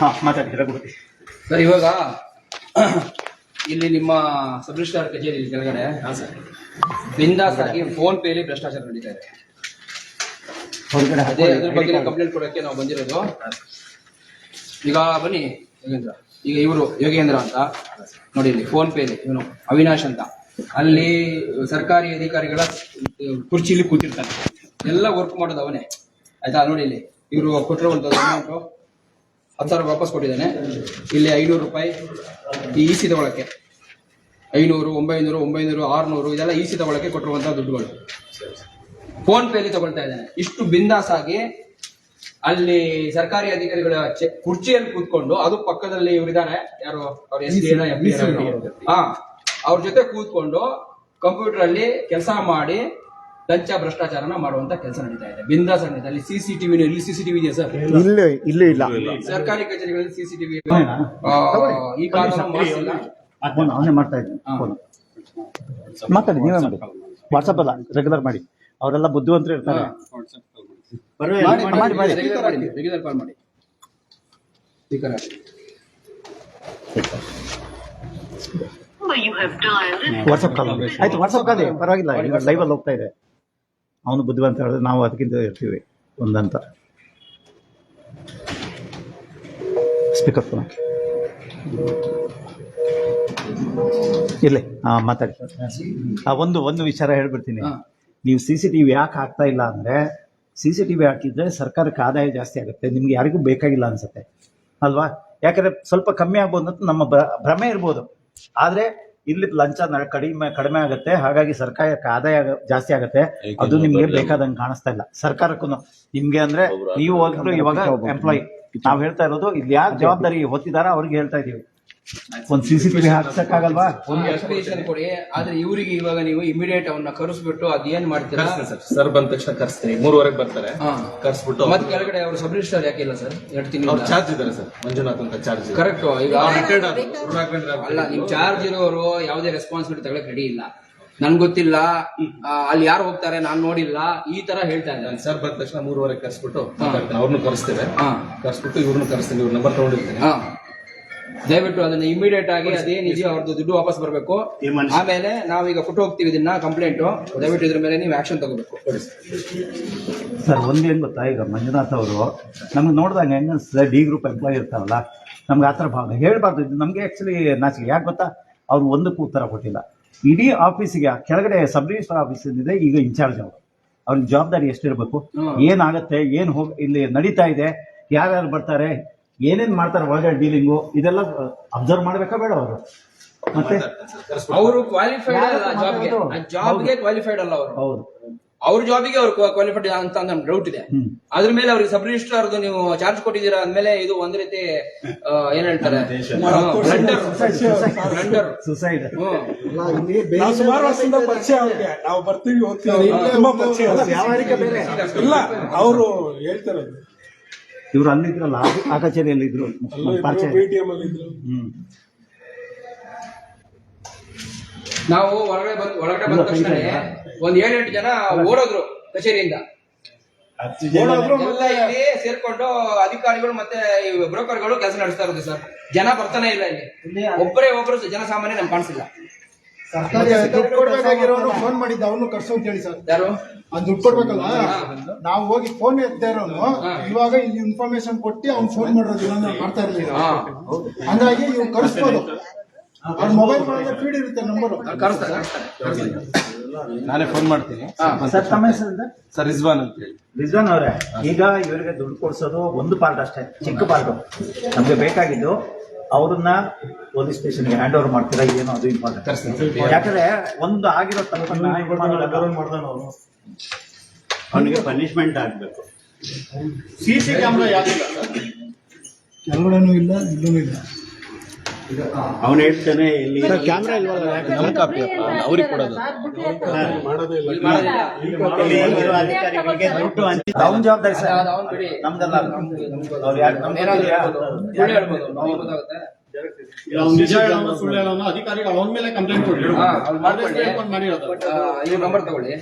ಹಾ ಮಾತಾಡಿ ರಘುಪತಿ ಸರ್ ಇವಾಗ ಇಲ್ಲಿ ನಿಮ್ಮ ಸಬ್ ರಿಜಿಸ್ಟ್ರಾರ್ ಕಚೇರಿ ಇಲ್ಲಿ ಕೆಳಗಡೆ ಬಿಂದಾಸ್ ಆಗಿ ಫೋನ್ ಪೇಲಿ ಭ್ರಷ್ಟಾಚಾರ ನಡೀತಾ ಇದೆ. ಹೊರಗಡೆ ಅದೇ ಅದ್ರ ಬಗ್ಗೆ ಕಂಪ್ಲೇಂಟ್ ಕೊಡೋಕ್ಕೆ ನಾವು ಬಂದಿರೋದು. ಈಗ ಬನ್ನಿ, ಯೋಗೇಂದ್ರ. ಈಗ ಇವರು ಯೋಗೇಂದ್ರ ಅಂತ ನೋಡಿ ಇಲ್ಲಿ ಫೋನ್ ಪೇಲಿ ಇವನು, ಅವಿನಾಶ್ ಅಂತ. ಅಲ್ಲಿ ಸರ್ಕಾರಿ ಅಧಿಕಾರಿಗಳ ಕುರ್ಚಿಲಿ ಕೂತಿರ್ತಾನೆ. ಎಲ್ಲ ವರ್ಕ್ ಮಾಡೋದು ಅವನೇ. ಆಯ್ತಾ? ನೋಡಿ ಇಲ್ಲಿ, ಇವರು ಕೊಟ್ಟಿರುವಂತದ್ದು ಅಮೌಂಟು ಹತ್ತು ಸಾವಿರ ವಾಪಸ್ ಕೊಟ್ಟಿದ್ದಾನೆ. ಇಲ್ಲಿ ಐನೂರು ರೂಪಾಯಿ ಈ ಸಿ ತಗೊಳಕ್ಕೆ ಐನೂರು, ಒಂಬೈನೂರು ಒಂಬೈನೂರು, ಆರುನೂರು, ಇದೆಲ್ಲ ಇ ಸಿ ತಗೊಳಕ್ಕೆ ಕೊಟ್ಟಿರುವಂತಹ ದುಡ್ಡುಗಳು. ಫೋನ್ ಪೇಲಿ ತಗೊಳ್ತಾ ಇದ್ದಾನೆ. ಇಷ್ಟು ಬಿಂದಾಸ್ ಆಗಿ ಅಲ್ಲಿ ಸರ್ಕಾರಿ ಅಧಿಕಾರಿಗಳ ಕುರ್ಚಿಯಲ್ಲಿ ಕೂತ್ಕೊಂಡು ಅದು ಪಕ್ಕದಲ್ಲಿ ಇವರಿದ್ದಾರೆ ಯಾರು ಅವ್ರ ಎಸ್ ಡಿ ಹಾ ಅವ್ರ ಜೊತೆ ಕೂತ್ಕೊಂಡು ಕಂಪ್ಯೂಟರ್ ಅಲ್ಲಿ ಕೆಲಸ ಮಾಡಿ ಲಂಚ ಭ್ರಷ್ಟಾಚಾರನ ಮಾಡುವಂತ ಕೆಲಸ ನಡೀತಾ ಇದೆ. ಬಿಂದಾಸ್ ನಡೀತಾ ಅಲ್ಲಿ ಸಿಸಿಟಿವಿ ಇಲ್ಲಿ ಸಿಸಿಟಿವಿ ಇದೆಯಾ ಸರ್? ಇಲ್ಲ. ಇಲ್ಲಿ ಇಲ್ಲ ಸರ್ಕಾರಿ ಕಚೇರಿಗಳಲ್ಲಿ ಸಿಸಿಟಿವಿ ಈ ಮಾಡಿಸಿಲ್ಲ ಅವನೇ ಮಾಡ್ತಾ ಇದ್ದೀನಿ ಮಾತಾಡಿ ನೀವೇ ಮಾಡಿ. ವಾಟ್ಸಪ್ ಅಲ್ಲ. ರೆಗ್ಯುಲರ್ ಮಾಡಿ. ಅವರೆಲ್ಲ ಬುದ್ಧಿವಂತರು ಇರ್ತಾರೆ. ರೆಗ್ಯುಲರ್ ಮಾಡಿ ರೆಗ್ಯುಲರ್ ಕಾಲ್ ಮಾಡಿ. ಸ್ಪೀಕರ್ ಹಾಕಿ. ವಾಟ್ಸಪ್ ಕಾಲ್ ಆಯ್ತು ವಾಟ್ಸಪ್ ಕಾಲ್ ಪರವಾಗಿಲ್ಲ ಈಗ ಲೈವ್ ಅಲ್ಲಿ ಹೋಗ್ತಾ ಇದೆ. ಅವನು ಬುದ್ಧಿವಂತ ಹೇಳಿದ್ರೆ ನಾವು ಅದಕ್ಕಿಂತ ಇರ್ತೀವಿ ಒಂದಂತ. ಸ್ಪೀಕರ್ ಫೋನ್ ಹಾಕಿ. ಇರ್ಲಿ ಹಾ ಮಾತಾಡಿ. ಆ, ಒಂದು ಒಂದು ವಿಚಾರ ಹೇಳ್ಬಿಡ್ತೀನಿ. ನೀವು ಸಿ ಸಿ ಟಿ ವಿ ಯಾಕೆ ಆಗ್ತಾ ಇಲ್ಲ ಅಂದ್ರೆ ಸಿ ಸಿ ಟಿ ವಿ ಹಾಕಿದ್ರೆ ಸರ್ಕಾರಕ್ಕೆ ಆದಾಯ ಜಾಸ್ತಿ ಆಗುತ್ತೆ. ನಿಮ್ಗೆ ಯಾರಿಗೂ ಬೇಕಾಗಿಲ್ಲ ಅನ್ಸುತ್ತೆ. ಅಲ್ವಾ? ಯಾಕಂದ್ರೆ ಸ್ವಲ್ಪ ಕಮ್ಮಿ ಆಗ್ಬೋದು ಅಂತ ನಮ್ಮ ಭ್ರ- ಭ್ರಮೆ ಇರ್ಬೋದು. ಆದ್ರೆ ಇಲ್ಲಿ ಲಂಚ ಕಡಿಮೆ ಕಡಿಮೆ ಆಗುತ್ತೆ. ಹಾಗಾಗಿ ಸರ್ಕಾರಕ್ಕೆ ಆದಾಯ ಜಾಸ್ತಿ ಆಗುತ್ತೆ. ಅದು ನಿಮ್ಗೆ ಬೇಕಾದಂಗೆ ಕಾಣಿಸ್ತಾ ಇಲ್ಲ. ಸರ್ಕಾರಕ್ಕೂ ನಿಮ್ಗೆ ಅಂದ್ರೆ ನೀವು ಹೋದ್ರು ಇವಾಗ ಎಂಪ್ಲಾಯಿ ನಾವು ಹೇಳ್ತಾ ಇರೋದು ಇಲ್ಲಿ ಯಾರು ಜವಾಬ್ದಾರಿ ಹೊತ್ತಿದಾರ ಅವ್ರಿಗೆ ಹೇಳ್ತಾ ಇದೀವಿ. ಒಂದ್ ಸಿ ಸಿ ಟಿ ವಿ ಹಾಕ್ಸಕ್ಕಾಗಲ್ವಾ? ಒಂದು ಎಕ್ಸ್ಪ್ಲೇಷನ್ ಕೊಡಿ. ಆದ್ರೆ ಇವರಿಗೆ ಇವಾಗ ನೀವು ಇಮಿಡಿಯೇಟ್ ಅವನ್ನ ಕರೆಸ್ಬಿಟ್ಟು ಅದೇನ್ ಮಾಡ್ತೀರಾ? ಸರ್. ಸರ್ ಬಂದ ತಕ್ಷಣ ಕರ್ಸ್ತೀನಿ. ಮೂರುವರೆಗೆ ಬರ್ತಾರೆ. ಹಾ. ಕರ್ಸ್ಬಿಟ್ಟು ಮತ್ತೆ ಕೆಳಗಡೆ ಅವ್ರು ಸಬ್ ರಿಜಿಸ್ಟರ್ ಯಾಕೆ ಇಲ್ಲ ಸರ್? ಎರಡು ಅವ್ರು ತಿಂಗಳು ಚಾರ್ಜ್ ಇದ್ದಾರೆ ಸರ್. ಮಂಜುನಾಥ್ ಅಂತ ಚಾರ್ಜ್ ಕರೆಕ್ಟ್ ಈಗ ರಿಟೈರ್ಡ್. ಅಲ್ಲ ನಿಮ್ ಚಾರ್ಜ್ ಇರೋರು ಯಾವುದೇ ರೆಸ್ಪಾನ್ಸಿಬಿಲಿಟಿ ತಗೊಳಕ್ ರೆಡಿ ಇಲ್ಲ. ನನ್ ಗೊತ್ತಿಲ್ಲ. ಆ, ಅಲ್ಲಿ ಯಾರು ಹೋಗ್ತಾರೆ ನಾನ್ ನೋಡಿಲ್ಲ. ಈ ತರ ಹೇಳ್ತಾ ಇದ್ದಾರೆ. ನಾನು ಸರ್ ಬಂದ ತಕ್ಷಣ ಮೂರುವರೆಗೆ ಕರ್ಸ್ಬಿಟ್ಟು ಮಾತಾಡ್ತೀನಿ. ಅವ್ರನ್ನು ಕರೆಸ್ತೇವೆ. ಹಾ. ಕರ್ಸ್ಬಿಟ್ಟು ಇವ್ರನ್ನ ಕರೆಸ್ತೀನಿ. ಇವ್ರ ನಂಬರ್ ತಗೊಂಡಿರ್ತೀನಿ. ಹಾ. ದಯವಿಟ್ಟು ಅದನ್ನ ಇಮಿಡಿಯೇಟ್ ಆಗಿ ಅದೇನಿದೆಯೋ ಅವ್ರದ್ದು ದುಡ್ಡು ವಾಪಸ್ ಬರಬೇಕು. ಆಮೇಲೆ ನಾವೀಗ ಕೊಟ್ಟು ಹೋಗ್ತೀವಿ ಇದನ್ನ ಕಂಪ್ಲೇಂಟ್ ದಯವಿಟ್ಟು ಇದ್ರ ಮೇಲೆ ನೀವು ಆಕ್ಷನ್ ತಗೋಬೇಕು. ಸರ್ ಒಂದೇನು ಗೊತ್ತಾ? ಈಗ ಮಂಜುನಾಥ್ ಅವರು ನಮ್ಗೆ ನೋಡಿದಾಗ ಹೆಂಗ ಡಿ ಗ್ರೂಪ್ ಎಂಪ್ಲಾಯ್ ಇರ್ತಾರಲ್ಲ ನಮ್ಗೆ ಆ ಥರ ಭಾವನೆ ಹೇಳ್ಬಾರ್ದು ಇದು ನಮಗೆ ಆ್ಯಕ್ಚುಲಿ ನಾಚಿಕೆ. ಯಾಕೆ ಗೊತ್ತಾ? ಅವ್ರು ಒಂದಕ್ಕೂ ಉತ್ತರ ಕೊಟ್ಟಿಲ್ಲ. ಇಡೀ ಆಫೀಸಿಗೆ ಕೆಳಗಡೆ ಸಬ್ ರಿಜಿಸ್ಟರ್ ಆಫೀಸ್ ಇದೆ ಈಗ ಇನ್ಚಾರ್ಜ್ ಅವರು. ಅವ್ರ ಜವಾಬ್ದಾರಿ ಎಷ್ಟಿರಬೇಕು? ಏನಾಗುತ್ತೆ? ಏನು ಹೋಗಿ ಇಲ್ಲಿ ನಡೀತಾ ಇದೆ? ಯಾರ್ಯಾರು ಬರ್ತಾರೆ? ಏನೇನ್ ಮಾಡ್ತಾರೆ ಒಳಗಡೆ ಡೀಲಿಂಗು ಇದೆಲ್ಲ ಅಬ್ಸರ್ವ್ ಮಾಡ್ಬೇಕಾ ಬೇಡ ಅವರು? ಮತ್ತೆ? ಅವರು ಕ್ವಾಲಿಫೈಡ್ ಅಲ್ಲ ಜಾಬ್ಗೆ ಹೌದು. ಜಾಬ್ಗೆ ಕ್ವಾಲಿಫೈಡ್ ಅಲ್ಲ ಅವರು. ಹೌದು. ಅವ್ರ ಜಾಬಿಗೆ ಅವ್ರು ಕ್ವಾಲಿಫೈಡ್ ಅಂತ ನಮ್ಗೆ ಡೌಟ್ ಇದೆ. ಅದ್ರ ಮೇಲೆ ಅವ್ರಿಗೆ ಸಬ್ ರಿಜಿಸ್ಟರ್ ನೀವು ಚಾರ್ಜ್ ಕೊಟ್ಟಿದ್ದೀರಾ ಅಂದ್ಮೇಲೆ ಇದು ಒಂದ್ ರೀತಿ ಏನ್ ಹೇಳ್ತಾರೆ? ಸುಸೈಡ್ ನಾವು ಸುಮಾರು ವರ್ಷದಿಂದ ಪರಿಚಯ ಅವ್ರಿಗೆ. ನಾವು ಬರ್ತೀವಿ ಹೋಗ್ತೀವಿ ಇಲ್ಲ ಅವರು ಹೇಳ್ತಾರೆ ಇವ್ರು ಅಲ್ಲಿದ್ರಲ್ಲ ಆ- ಆ ಕಚೇರಿಯಲ್ಲಿ ಇದ್ರು ಪರಿಚಯ ಹ್ಮ್. ನಾವು ಹೊರಗಡೆ ಬಂದ್ ಹೊರಗಡೆ ಬಂದ ತಕ್ಷಣ ಒಂದ್ ಏಳೆಂಟು ಜನ ಓಡೋದ್ರು ಕಚೇರಿಯಿಂದ. ಎಲ್ಲ ಇಲ್ಲಿ ಸೇರ್ಕೊಂಡು ಅಧಿಕಾರಿಗಳು ಮತ್ತೆ ಬ್ರೋಕರ್ಗಳು ಕೆಲಸ ನಡೆಸ್ತಾ ಇರೋದು ಸರ್. ಜನ ಬರ್ತಾನೆ ಇಲ್ಲ ಇಲ್ಲಿ. ಒಬ್ಬರೇ ಒಬ್ಬರು ಜನ ಸಾಮಾನ್ಯ ನಮ್ಗೆ ಕಾಣಿಸಿಲ್ಲ. ಸರ್ಕಾರಿ ದುಡ್ಡು ಕೊಡ್ಬೇಕಾಗಿರೋನು ಫೋನ್ ಮಾಡಿದ್ದ ಅವನು ಕರ್ಸೋ ಅಂತ ಹೇಳಿ ಸರ್. ಯಾರು? ಅವ್ನು ದುಡ್ಡು ಕೊಡ್ಬೇಕಲ್ಲ? ನಾವು ಹೋಗಿ ಫೋನ್ ಎತ್ತದೇ ಇರೋನು ಇವಾಗ ಇಲ್ಲಿ ಇನ್ಫಾರ್ಮೇಶನ್ ಕೊಟ್ಟು ಅವ್ನು ಫೋನ್ ಮಾಡೋದು ಇಲ್ಲ ಅಂದ್ರೆ ಮಾಡ್ತಾ ಇರ್ಲಿಲ್ಲ ಹಂಗಾಗಿ ಇವ್ನು ಕರ್ಸ್ಬೋದು ಅವ್ರ ಮೊಬೈಲ್ ಮಾಡಿದ್ರೆ ಫೀಡ್ ಇರುತ್ತೆ ನಂಬರ್ ನಾನೇ ಫೋನ್ ಮಾಡ್ತೀನಿ. ಸರ್ ತಮ್ಮ ಹೆಸರಿಂದ ಸರ್ ರಿಜ್ವಾನ್ ಅಂತ ಹೇಳಿ. ರಿಜ್ವಾನ್ ಅವರೇ ಈಗ ಇವರಿಗೆ ದುಡ್ಡು ಕೊಡ್ಸೋದು ಒಂದು ಪಾರ್ಟ್ ಅಷ್ಟೇ ಚಿಕ್ಕ ಪಾರ್ಟ್. ನಮ್ಗೆ ಬೇಕಾಗಿದ್ದು ಅವ್ರನ್ನ ಪೊಲೀಸ್ ಸ್ಟೇಷನ್ಗೆ ಹ್ಯಾಂಡ್ ಓವರ್ ಮಾಡ್ತೀರಾ ಏನೋ ಅದು ಇಂಪಾರ್ಟೆಂಟ್ ಯಾಕಂದ್ರೆ ಒಂದು ಆಗಿರೋ ತಪ್ಪನ್ನ ಅವನಿಗೆ ಪನಿಷ್ಮೆಂಟ್ ಆಗ್ಬೇಕು. ಸಿ ಸಿ ಕ್ಯಾಮ್ರಾ ಕೆಳಗಡೆನೂ ಇಲ್ಲ ಇಲ್ಲೂ ಇಲ್ಲ. ಅವನು ಹೇಳ್ತಾನೆ ಇಲ್ಲಿ ಕ್ಯಾಮ್ರಾ ನಮ್ಮ ಕಾಪಿ ಅವ್ರಿಗೆ ಕೊಡೋದು. ಅಧಿಕಾರಿಗಳಿಗೆ ದುಡ್ಡು ಹಂಚಿ ಅವನ ಜವಾಬ್ದಾರಿ ಸರ್. ನಮ್ದಲ್ಲ ಅವ್ರು ಯಾರು ನಿಜ ಸುಳ್ಳು ಅಧಿಕಾರಿಗಳು ಅವನ ಮೇಲೆ ಕಂಪ್ಲೇಂಟ್ ಕೊಡ್ಲಿ ಮಾಡಿರೋದು ಇವ್ರ ನಂಬರ್ ತಗೊಳ್ಳಿ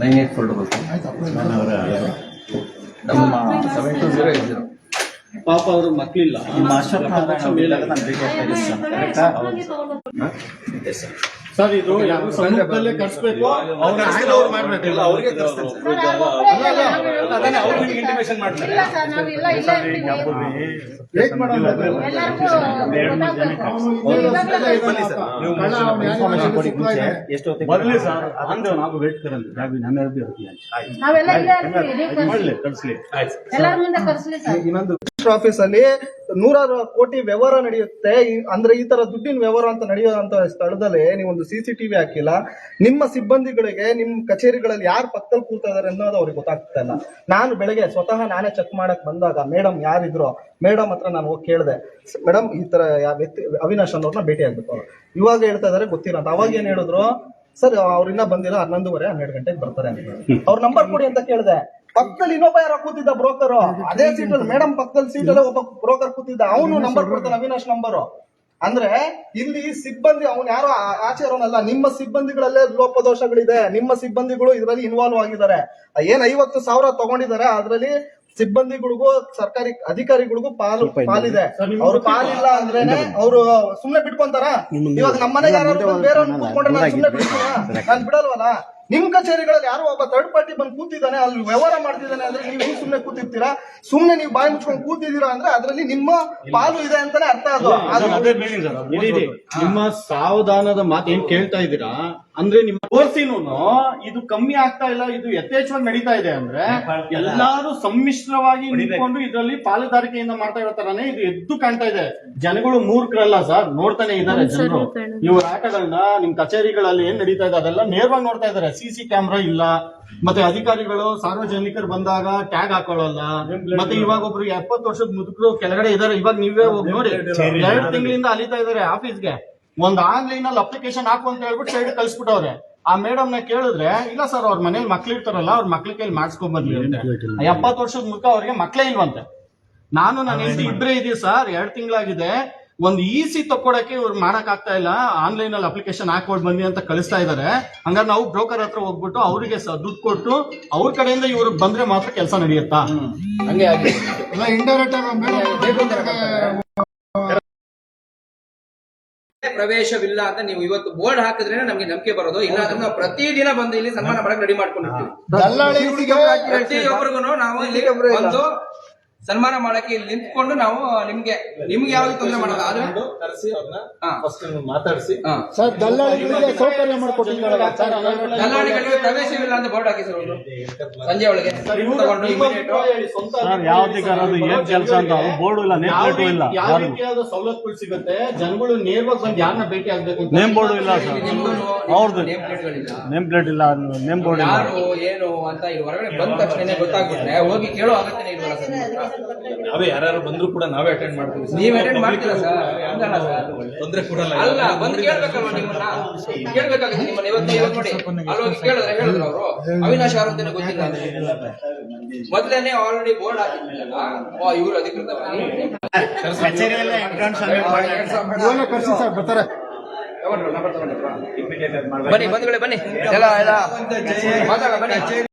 ನೈನ್ ಏಟ್ ಫೋರ್ ಡಬಲ್ ನಮ್ಮ seven two zero eight zero ಪಾಪ ಅವರು ಮಕ್ಕಳಿಲ್ಲ ನಿಮ್ಮ ಅಶ್ವತ್ಥ ಸರ್. ಇದು ಯಾರು ಕರ್ಸ್ಬೇಕು ಅವ್ರ ಅವ್ರು ಮಾಡ್ಬೇಕು ಅವ್ರಿಗೆ ಕಳಿಸ್ತೇನೆ ಸರ್. ಅದೇನೆ ಅವ್ರು ನಿಮ್ಗೆ ಇಂಟಿಮೇಷನ್ ಮಾಡ್ತಾರೆ ಇಲ್ಲ ಸರ್ ನಾವೆಲ್ಲ ಇಲ್ಲೇ ಇರ್ತೀವಿ ವೇಟ್ ಮಾಡೋದು ಎಲ್ಲರಿಗೂ ಸರ್ ನೀವು ಇನ್ಫಾರ್ಮೇಶನ್ ಕೊಡಿ ಮುಂಚೆ ಎಷ್ಟು ಹೊತ್ತಿಗೆ ಬರ್ಲಿ ಸರ್ ಅಂದ್ರೆ ನಾವು ವೇಟ್ ಕರಂತ ಜಾಗ ನಮ್ಮ ಅಭಿ ನಾವೆಲ್ಲ ಇಲ್ಲೇ ಇರ್ತೀವಿ ನೀವು ಎಲ್ಲರ ಮುಂದೆ ಕರ್ಸ್ಲಿ ಸರ್ ಇನ್ನೊಂದು ಆಫೀಸ್ ಅಲ್ಲಿ ನೂರಾರು ಕೋಟಿ ವ್ಯವಹಾರ ನಡೆಯುತ್ತೆ ಅಂದ್ರೆ ಈ ತರ ದುಡ್ಡಿನ ವ್ಯವಹಾರ ಅಂತ ನಡೆಯುವಂತ ಸ್ಥಳದಲ್ಲಿ ನೀವೊಂದು ಸಿ ಸಿ ಟಿವಿ ಹಾಕಿಲ್ಲ. ನಿಮ್ಮ ಸಿಬ್ಬಂದಿಗಳಿಗೆ, ನಿಮ್ ಕಚೇರಿಗಳಲ್ಲಿ ಯಾರು ಪಕ್ಕದಲ್ಲಿ ಕೂತಾ ಇದಾರೆ ಅನ್ನೋದು ಅವ್ರಿಗೆ ಗೊತ್ತಾಗ್ತಾ ಇಲ್ಲ ನಾನು ಬೆಳಗ್ಗೆ ಸ್ವತಃ ನಾನೇ ಚೆಕ್ ಮಾಡಕ್ ಬಂದಾಗ ಮೇಡಮ್ ಯಾರಿದ್ರು, ಮೇಡಮ್ ಹತ್ರ ನಾನು ಹೋಗಿ ಕೇಳಿದೆ. ಮೇಡಮ್ ಈ ತರ ವ್ಯಕ್ತಿ, ಅವಿನಾಶ್ ಅನ್ನೋರ್ನ ಭೇಟಿ ಆಗ್ಬೇಕು ಅವ್ರು. ಇವಾಗ ಹೇಳ್ತಾ ಇದಾರೆ, ಗೊತ್ತಿಲ್ಲ ಅಂತ. ಅವಾಗ ಏನ್ ಹೇಳಿದ್ರು, ಸರ್ ಅವ್ರಿನ್ನ ಬಂದಿಲ್ಲ, ಹನ್ನೊಂದುವರೆ, ಹನ್ನೆರಡು ಗಂಟೆಗೆ ಬರ್ತಾರೆ ಅವ್ರ ನಂಬರ್ ಕೊಡಿ ಅಂತ ಕೇಳಿದೆ. ಪಕ್ಕದಲ್ಲಿ ಇನ್ನೊಬ್ಬ ಯಾರೋ ಕೂತಿದ್ದ ಬ್ರೋಕರ್. ಅದೇ ಸೀಟಲ್ಲಿ ಮೇಡಮ್ ಪಕ್ಕದಲ್ಲಿ ಸೀಟಲ್ಲಿ ಒಬ್ಬ ಬ್ರೋಕರ್ ಕೂತಿದ್ದ. ಅವನು ನಂಬರ್ ಕೊಡ್ತಾನೆ, ಅವಿನಾಶ್ ನಂಬರ್ ಅಂದ್ರೆ ಇಲ್ಲಿ ಸಿಬ್ಬಂದಿ ಅವನು ಯಾರು ಆ- ಆಚೆ ಇರೋನಲ್ಲ ನಿಮ್ಮ ಸಿಬ್ಬಂದಿಗಳಲ್ಲೇ ಲೋಪದೋಷಗಳಿದೆ ನಿಮ್ಮ ಸಿಬ್ಬಂದಿಗಳು ಇದರಲ್ಲಿ ಇನ್ವಾಲ್ವ್ ಆಗಿದ್ದಾರೆ. ಏನ್ ಐವತ್ತು ಸಾವಿರ ತಗೊಂಡಿದ್ದಾರೆ ಅದರಲ್ಲಿ ಸಿಬ್ಬಂದಿಗಳಿಗೂ ಸರ್ಕಾರಿ ಅಧಿಕಾರಿಗಳಿಗೂ ಪಾಲು ಪಾಲಿದೆ. ಅವ್ರು ಪಾಲಿಲ್ಲ ಅಂದ್ರೇನೆ ಅವ್ರು ಸುಮ್ನೆ ಬಿಟ್ಕೊಂತಾರ? ಇವಾಗ ನಮ್ಮನೆ ಯಾರು ಬೇರೆ ಕೂತ್ಕೊಂಡ್ರೆ ನಾನು ಸುಮ್ನೆ ಬಿಡ್ತೀನ ನಾನು ಬಿಡಲ್ವಲ್ಲ? ನಿಮ್ ಕಚೇರಿಗಳಲ್ಲಿ ಯಾರೋ ಒಬ್ಬ ಥರ್ಡ್ ಪಾರ್ಟಿ ಬಂದು ಕೂತಿದ್ದಾನೆ ಅಲ್ಲಿ ವ್ಯವಹಾರ ಮಾಡ್ತಿದ್ದಾನೆ ಅಂದ್ರೆ ನೀವು ಹೆಂಗ್ ಸುಮ್ನೆ ಕೂತಿರ್ತೀರಾ? ಸುಮ್ನೆ ನೀವು ಬಾಯಿ ಮುಚ್ಕೊಂಡು ಕೂತಿದ್ದೀರಾ ಅಂದ್ರೆ ಅದರಲ್ಲಿ ನಿಮ್ಮ ಪಾಲು ಇದೆ ಅಂತಾನೆ ಅರ್ಥ ಅದು ನಿಮ್ಮ ಸಾವಧಾನದ ಮಾತು ಏನ್ ಕೇಳ್ತಾ ಇದ್ದೀರಾ? ಅಂದ್ರೆ ನಿಮ್ಮ ಕೋರ್ಸಿನೂ ಇದು ಕಮ್ಮಿ ಆಗ್ತಾ ಇಲ್ಲ ಇದು ಯಥೇಚ್ಛವಾಗಿ ನಡೀತಾ ಇದೆ ಅಂದ್ರೆ ಎಲ್ಲಾರು ಸಮ್ಮಿಶ್ರವಾಗಿ ನಿಂತ್ಕೊಂಡು ಇದರಲ್ಲಿ ಪಾಲುದಾರಿಕೆಯಿಂದ ಮಾಡ್ತಾ ಇರೋ ತರಾನೇ ಇದು ಎದ್ದು ಕಾಣ್ತಾ ಇದೆ. ಜನಗಳು ಮೂರ್ಖರಲ್ಲ ಸರ್ ನೋಡ್ತಾನೆ ಇದ್ದಾರೆ ಜನರು. ಇವ್ರ ಆಟಗಳನ್ನ ನಿಮ್ ಕಚೇರಿಗಳಲ್ಲಿ ಏನ್ ನಡೀತಾ ಇದೆ ಅದೆಲ್ಲ ನೇರವಾಗಿ ನೋಡ್ತಾ ಇದ್ದಾರೆ. ಸಿಸಿ ಸಿ ಕ್ಯಾಮ್ರಾ ಇಲ್ಲ. ಮತ್ತೆ ಅಧಿಕಾರಿಗಳು ಸಾರ್ವಜನಿಕರು ಬಂದಾಗ ಟ್ಯಾಗ್ ಹಾಕೊಳ್ಳಲ್ಲ. ಮತ್ತೆ ಇವಾಗ ಒಬ್ರು ಎಪ್ಪತ್ತು ವರ್ಷದ ಮುದುಕರು ಕೆಳಗಡೆ ಇದಾರೆ. ಇವಾಗ ನೀವೇ ಹೋಗಿ ನೋಡಿ. ಎರಡು ತಿಂಗಳಿಂದ ಅಲಿತಾ ಇದಾರೆ ಆಫೀಸ್ಗೆ. ಒಂದ್ ಆನ್ಲೈನ್ ಅಲ್ಲಿ ಅಪ್ಲಿಕೇಶನ್ ಹಾಕು ಅಂತ ಹೇಳ್ಬಿಟ್ಟು ಸೈಡ್ ಕಳ್ಸ್ಬಿಟ್ಟವ್ರೆ. ಆ ಮೇಡಮ್ನ ಕೇಳಿದ್ರೆ ಇಲ್ಲ ಸರ್ ಅವ್ರ ಮನೇಲಿ ಮಕ್ಳು ಇರ್ತಾರಲ್ಲ ಅವ್ರ ಮಕ್ಳ ಕೈಲಿ ಮಾಡಿಸ್ಕೊಂಡ್ ಬಂದ್ವಿ ಅಂತೆ. ಎಪ್ಪತ್ತು ವರ್ಷದ ಮುಖ ಅವ್ರಿಗೆ ಮಕ್ಳೇ ಇಲ್ವಂತೆ. ನಾನು ನನ್ನ ಹೆಂಡತಿ ಇಬ್ಬರೇ ಇದೀವಿ ಸರ್ ಎರಡ್ ತಿಂಗಳಾಗಿದೆ. ಒಂದು ಈಸಿ ಸಿ ತಕ್ಕೊಡಕ್ಕೆ ಇವ್ರು ಮಾಡಕ್ ಆಗ್ತಾ ಇಲ್ಲ. ಆನ್ಲೈನ್ ಅಲ್ಲಿ ಅಪ್ಲಿಕೇಶನ್ ಹಾಕೊಂಡ್ ಬನ್ನಿ ಅಂತ ಕಳಿಸ್ತಾ ಇದಾರೆ. ಹಂಗಾರೆ ನಾವು ಬ್ರೋಕರ್ ಹತ್ರ ಹೋಗ್ಬಿಟ್ಟು ಅವರಿಗೆ ದುಡ್ಡು ಕೊಟ್ಟು ಅವ್ರ ಕಡೆಯಿಂದ ಇವ್ರು ಬಂದ್ರೆ ಮಾತ್ರ ಕೆಲಸ ನಡೆಯುತ್ತಾ? ಹಂಗೆ ಆಗಿ ಇಂಡೈರೆಕ್ಟ್ ಪ್ರವೇಶವಿಲ್ಲ ಅಂತ ನೀವು ಇವತ್ತು ಬೋರ್ಡ್ ಹಾಕಿದ್ರೆ ನಮ್ಗೆ ನಂಬಿಕೆ ಬರೋದು. ಇಲ್ಲ ಅಂದ್ರೆ ನಾವು ಪ್ರತಿದಿನ ಬಂದು ಇಲ್ಲಿ ಸನ್ಮಾನ ಮಾಡಕ್ ರೆಡಿ ಮಾಡ್ಕೊಂಡಿರ್ತೀವಿ. ಪ್ರತಿಯೊಬ್ಬರಿಗೂ ನಾವು ಇಲ್ಲಿ. ಒಂದು ಸನ್ಮಾನ ಮಾಡಕ್ಕೆ ಇಲ್ಲಿ ನಿಂತ್ಕೊಂಡು ನಾವು ನಿಮ್ಗೆ ನಿಮ್ಗೆ ಯಾವ್ದು ತೊಂದರೆ ಮಾಡಲ್ಲ ಆದ್ರೆ ಕರೆಸಿ ಅವ್ರನ್ನ. ಫಸ್ಟ್ ಮಾತಾಡಿಸಿ. ಹಾ. ಸರ್ ದಲ್ಲಾಳಿಗಳಿಗೆ ಸೌಕರ್ಯ ಮಾಡಿಕೊಟ್ಟಿದ್ದಾರಲ್ಲ ಸರ್ ದಲ್ಲಾಳಿಗಳಿಗೆ ಪ್ರವೇಶವಿಲ್ಲ ಅಂತ ಬೋರ್ಡ್ ಹಾಕಿ ಸರ್ ಸಂಜೆ ಒಳಗೆ. ತಗೊಂಡು immediate ಏನ್ ಕೆಲಸ ಅಂತ ಬೋರ್ಡ್ ಇಲ್ಲ ನೇಮ್ ಪ್ಲೇಟ್ ಇಲ್ಲ ಯಾವ ರೀತಿಯಾದ ಸವಲತ್ತುಗಳು ಸಿಗುತ್ತೆ ಜನಗಳು ನೇರವಾಗಿ ಬಂದು ಯಾರನ್ನ ಭೇಟಿ ಆಗ್ಬೇಕು ನೇಮ್ ಬೋರ್ಡ್ ಇಲ್ಲ ನಿಮ್ಗೂನು ಅವ್ರದ್ದು. ನೇಮ್ ಪ್ಲೇಟ್ ಇಲ್ಲ ನೇಮ್ ಬೋರ್ಡ್ ಯಾರು ಏನು ಅಂತ ಹೊರಗಡೆ ಬಂದ ತಕ್ಷಣ ಗೊತ್ತಾಗ್ಬಿಟ್ರೆ ಹೋಗಿ ಕೇಳೋ ಅಗತ್ಯನೇ ಇಲ್ವಲ್ಲ ಸರ್ ನಾವೇ ಯಾರು ಬಂದ್ರು ಕೂಡ ನಾವೇ ಅಟೆಂಡ್ ಮಾಡ್ತೀವಿ sir. ನೀವ್ ಅಟೆಂಡ್ ಮಾಡ್ತೀರಾ ಸರ್? ಹಂಗಲ್ಲ ಸರ್. ತೊಂದ್ರೆ ಕೊಡಲ್ಲ ಅಲ್ಲ ಬಂದು ಕೇಳ್ಬೇಕಲ್ವ ನಿಮ್ಮನ್ನ? ಕೇಳ್ಬೇಕಾಗುತ್ತೆ ನಿಮ್ಮನ್ನ ಇವತ್ತು ಇವತ್ತು ನೋಡಿ. ಅಲ್ಲಿ ಹೋಗಿ ಕೇಳಿದ್ರೆ ಹೇಳಿದ್ರು ಅವರು. ಅವಿನಾಶ್ ಯಾರು ಅಂತಾನೆ ಗೊತ್ತಿಲ್ಲ. ಅಂತ. ಮೊದ್ಲೇನೆ ಆಲ್ರೆಡಿ ಬೋರ್ಡ್ ಹಾಕಿದ್ಮೇಲಲ್ಲ ಓ ಇವರು ಬರ್ತಾರೆ. ತಗೊಂಡ್ರು. ಬನ್ನಿ ಬಂದ್ಗಳೇ ಬನ್ನಿ. ಎಲ್ಲ ಎಲ್ಲ. ಮಾತಾಡ ಬನ್ನಿ.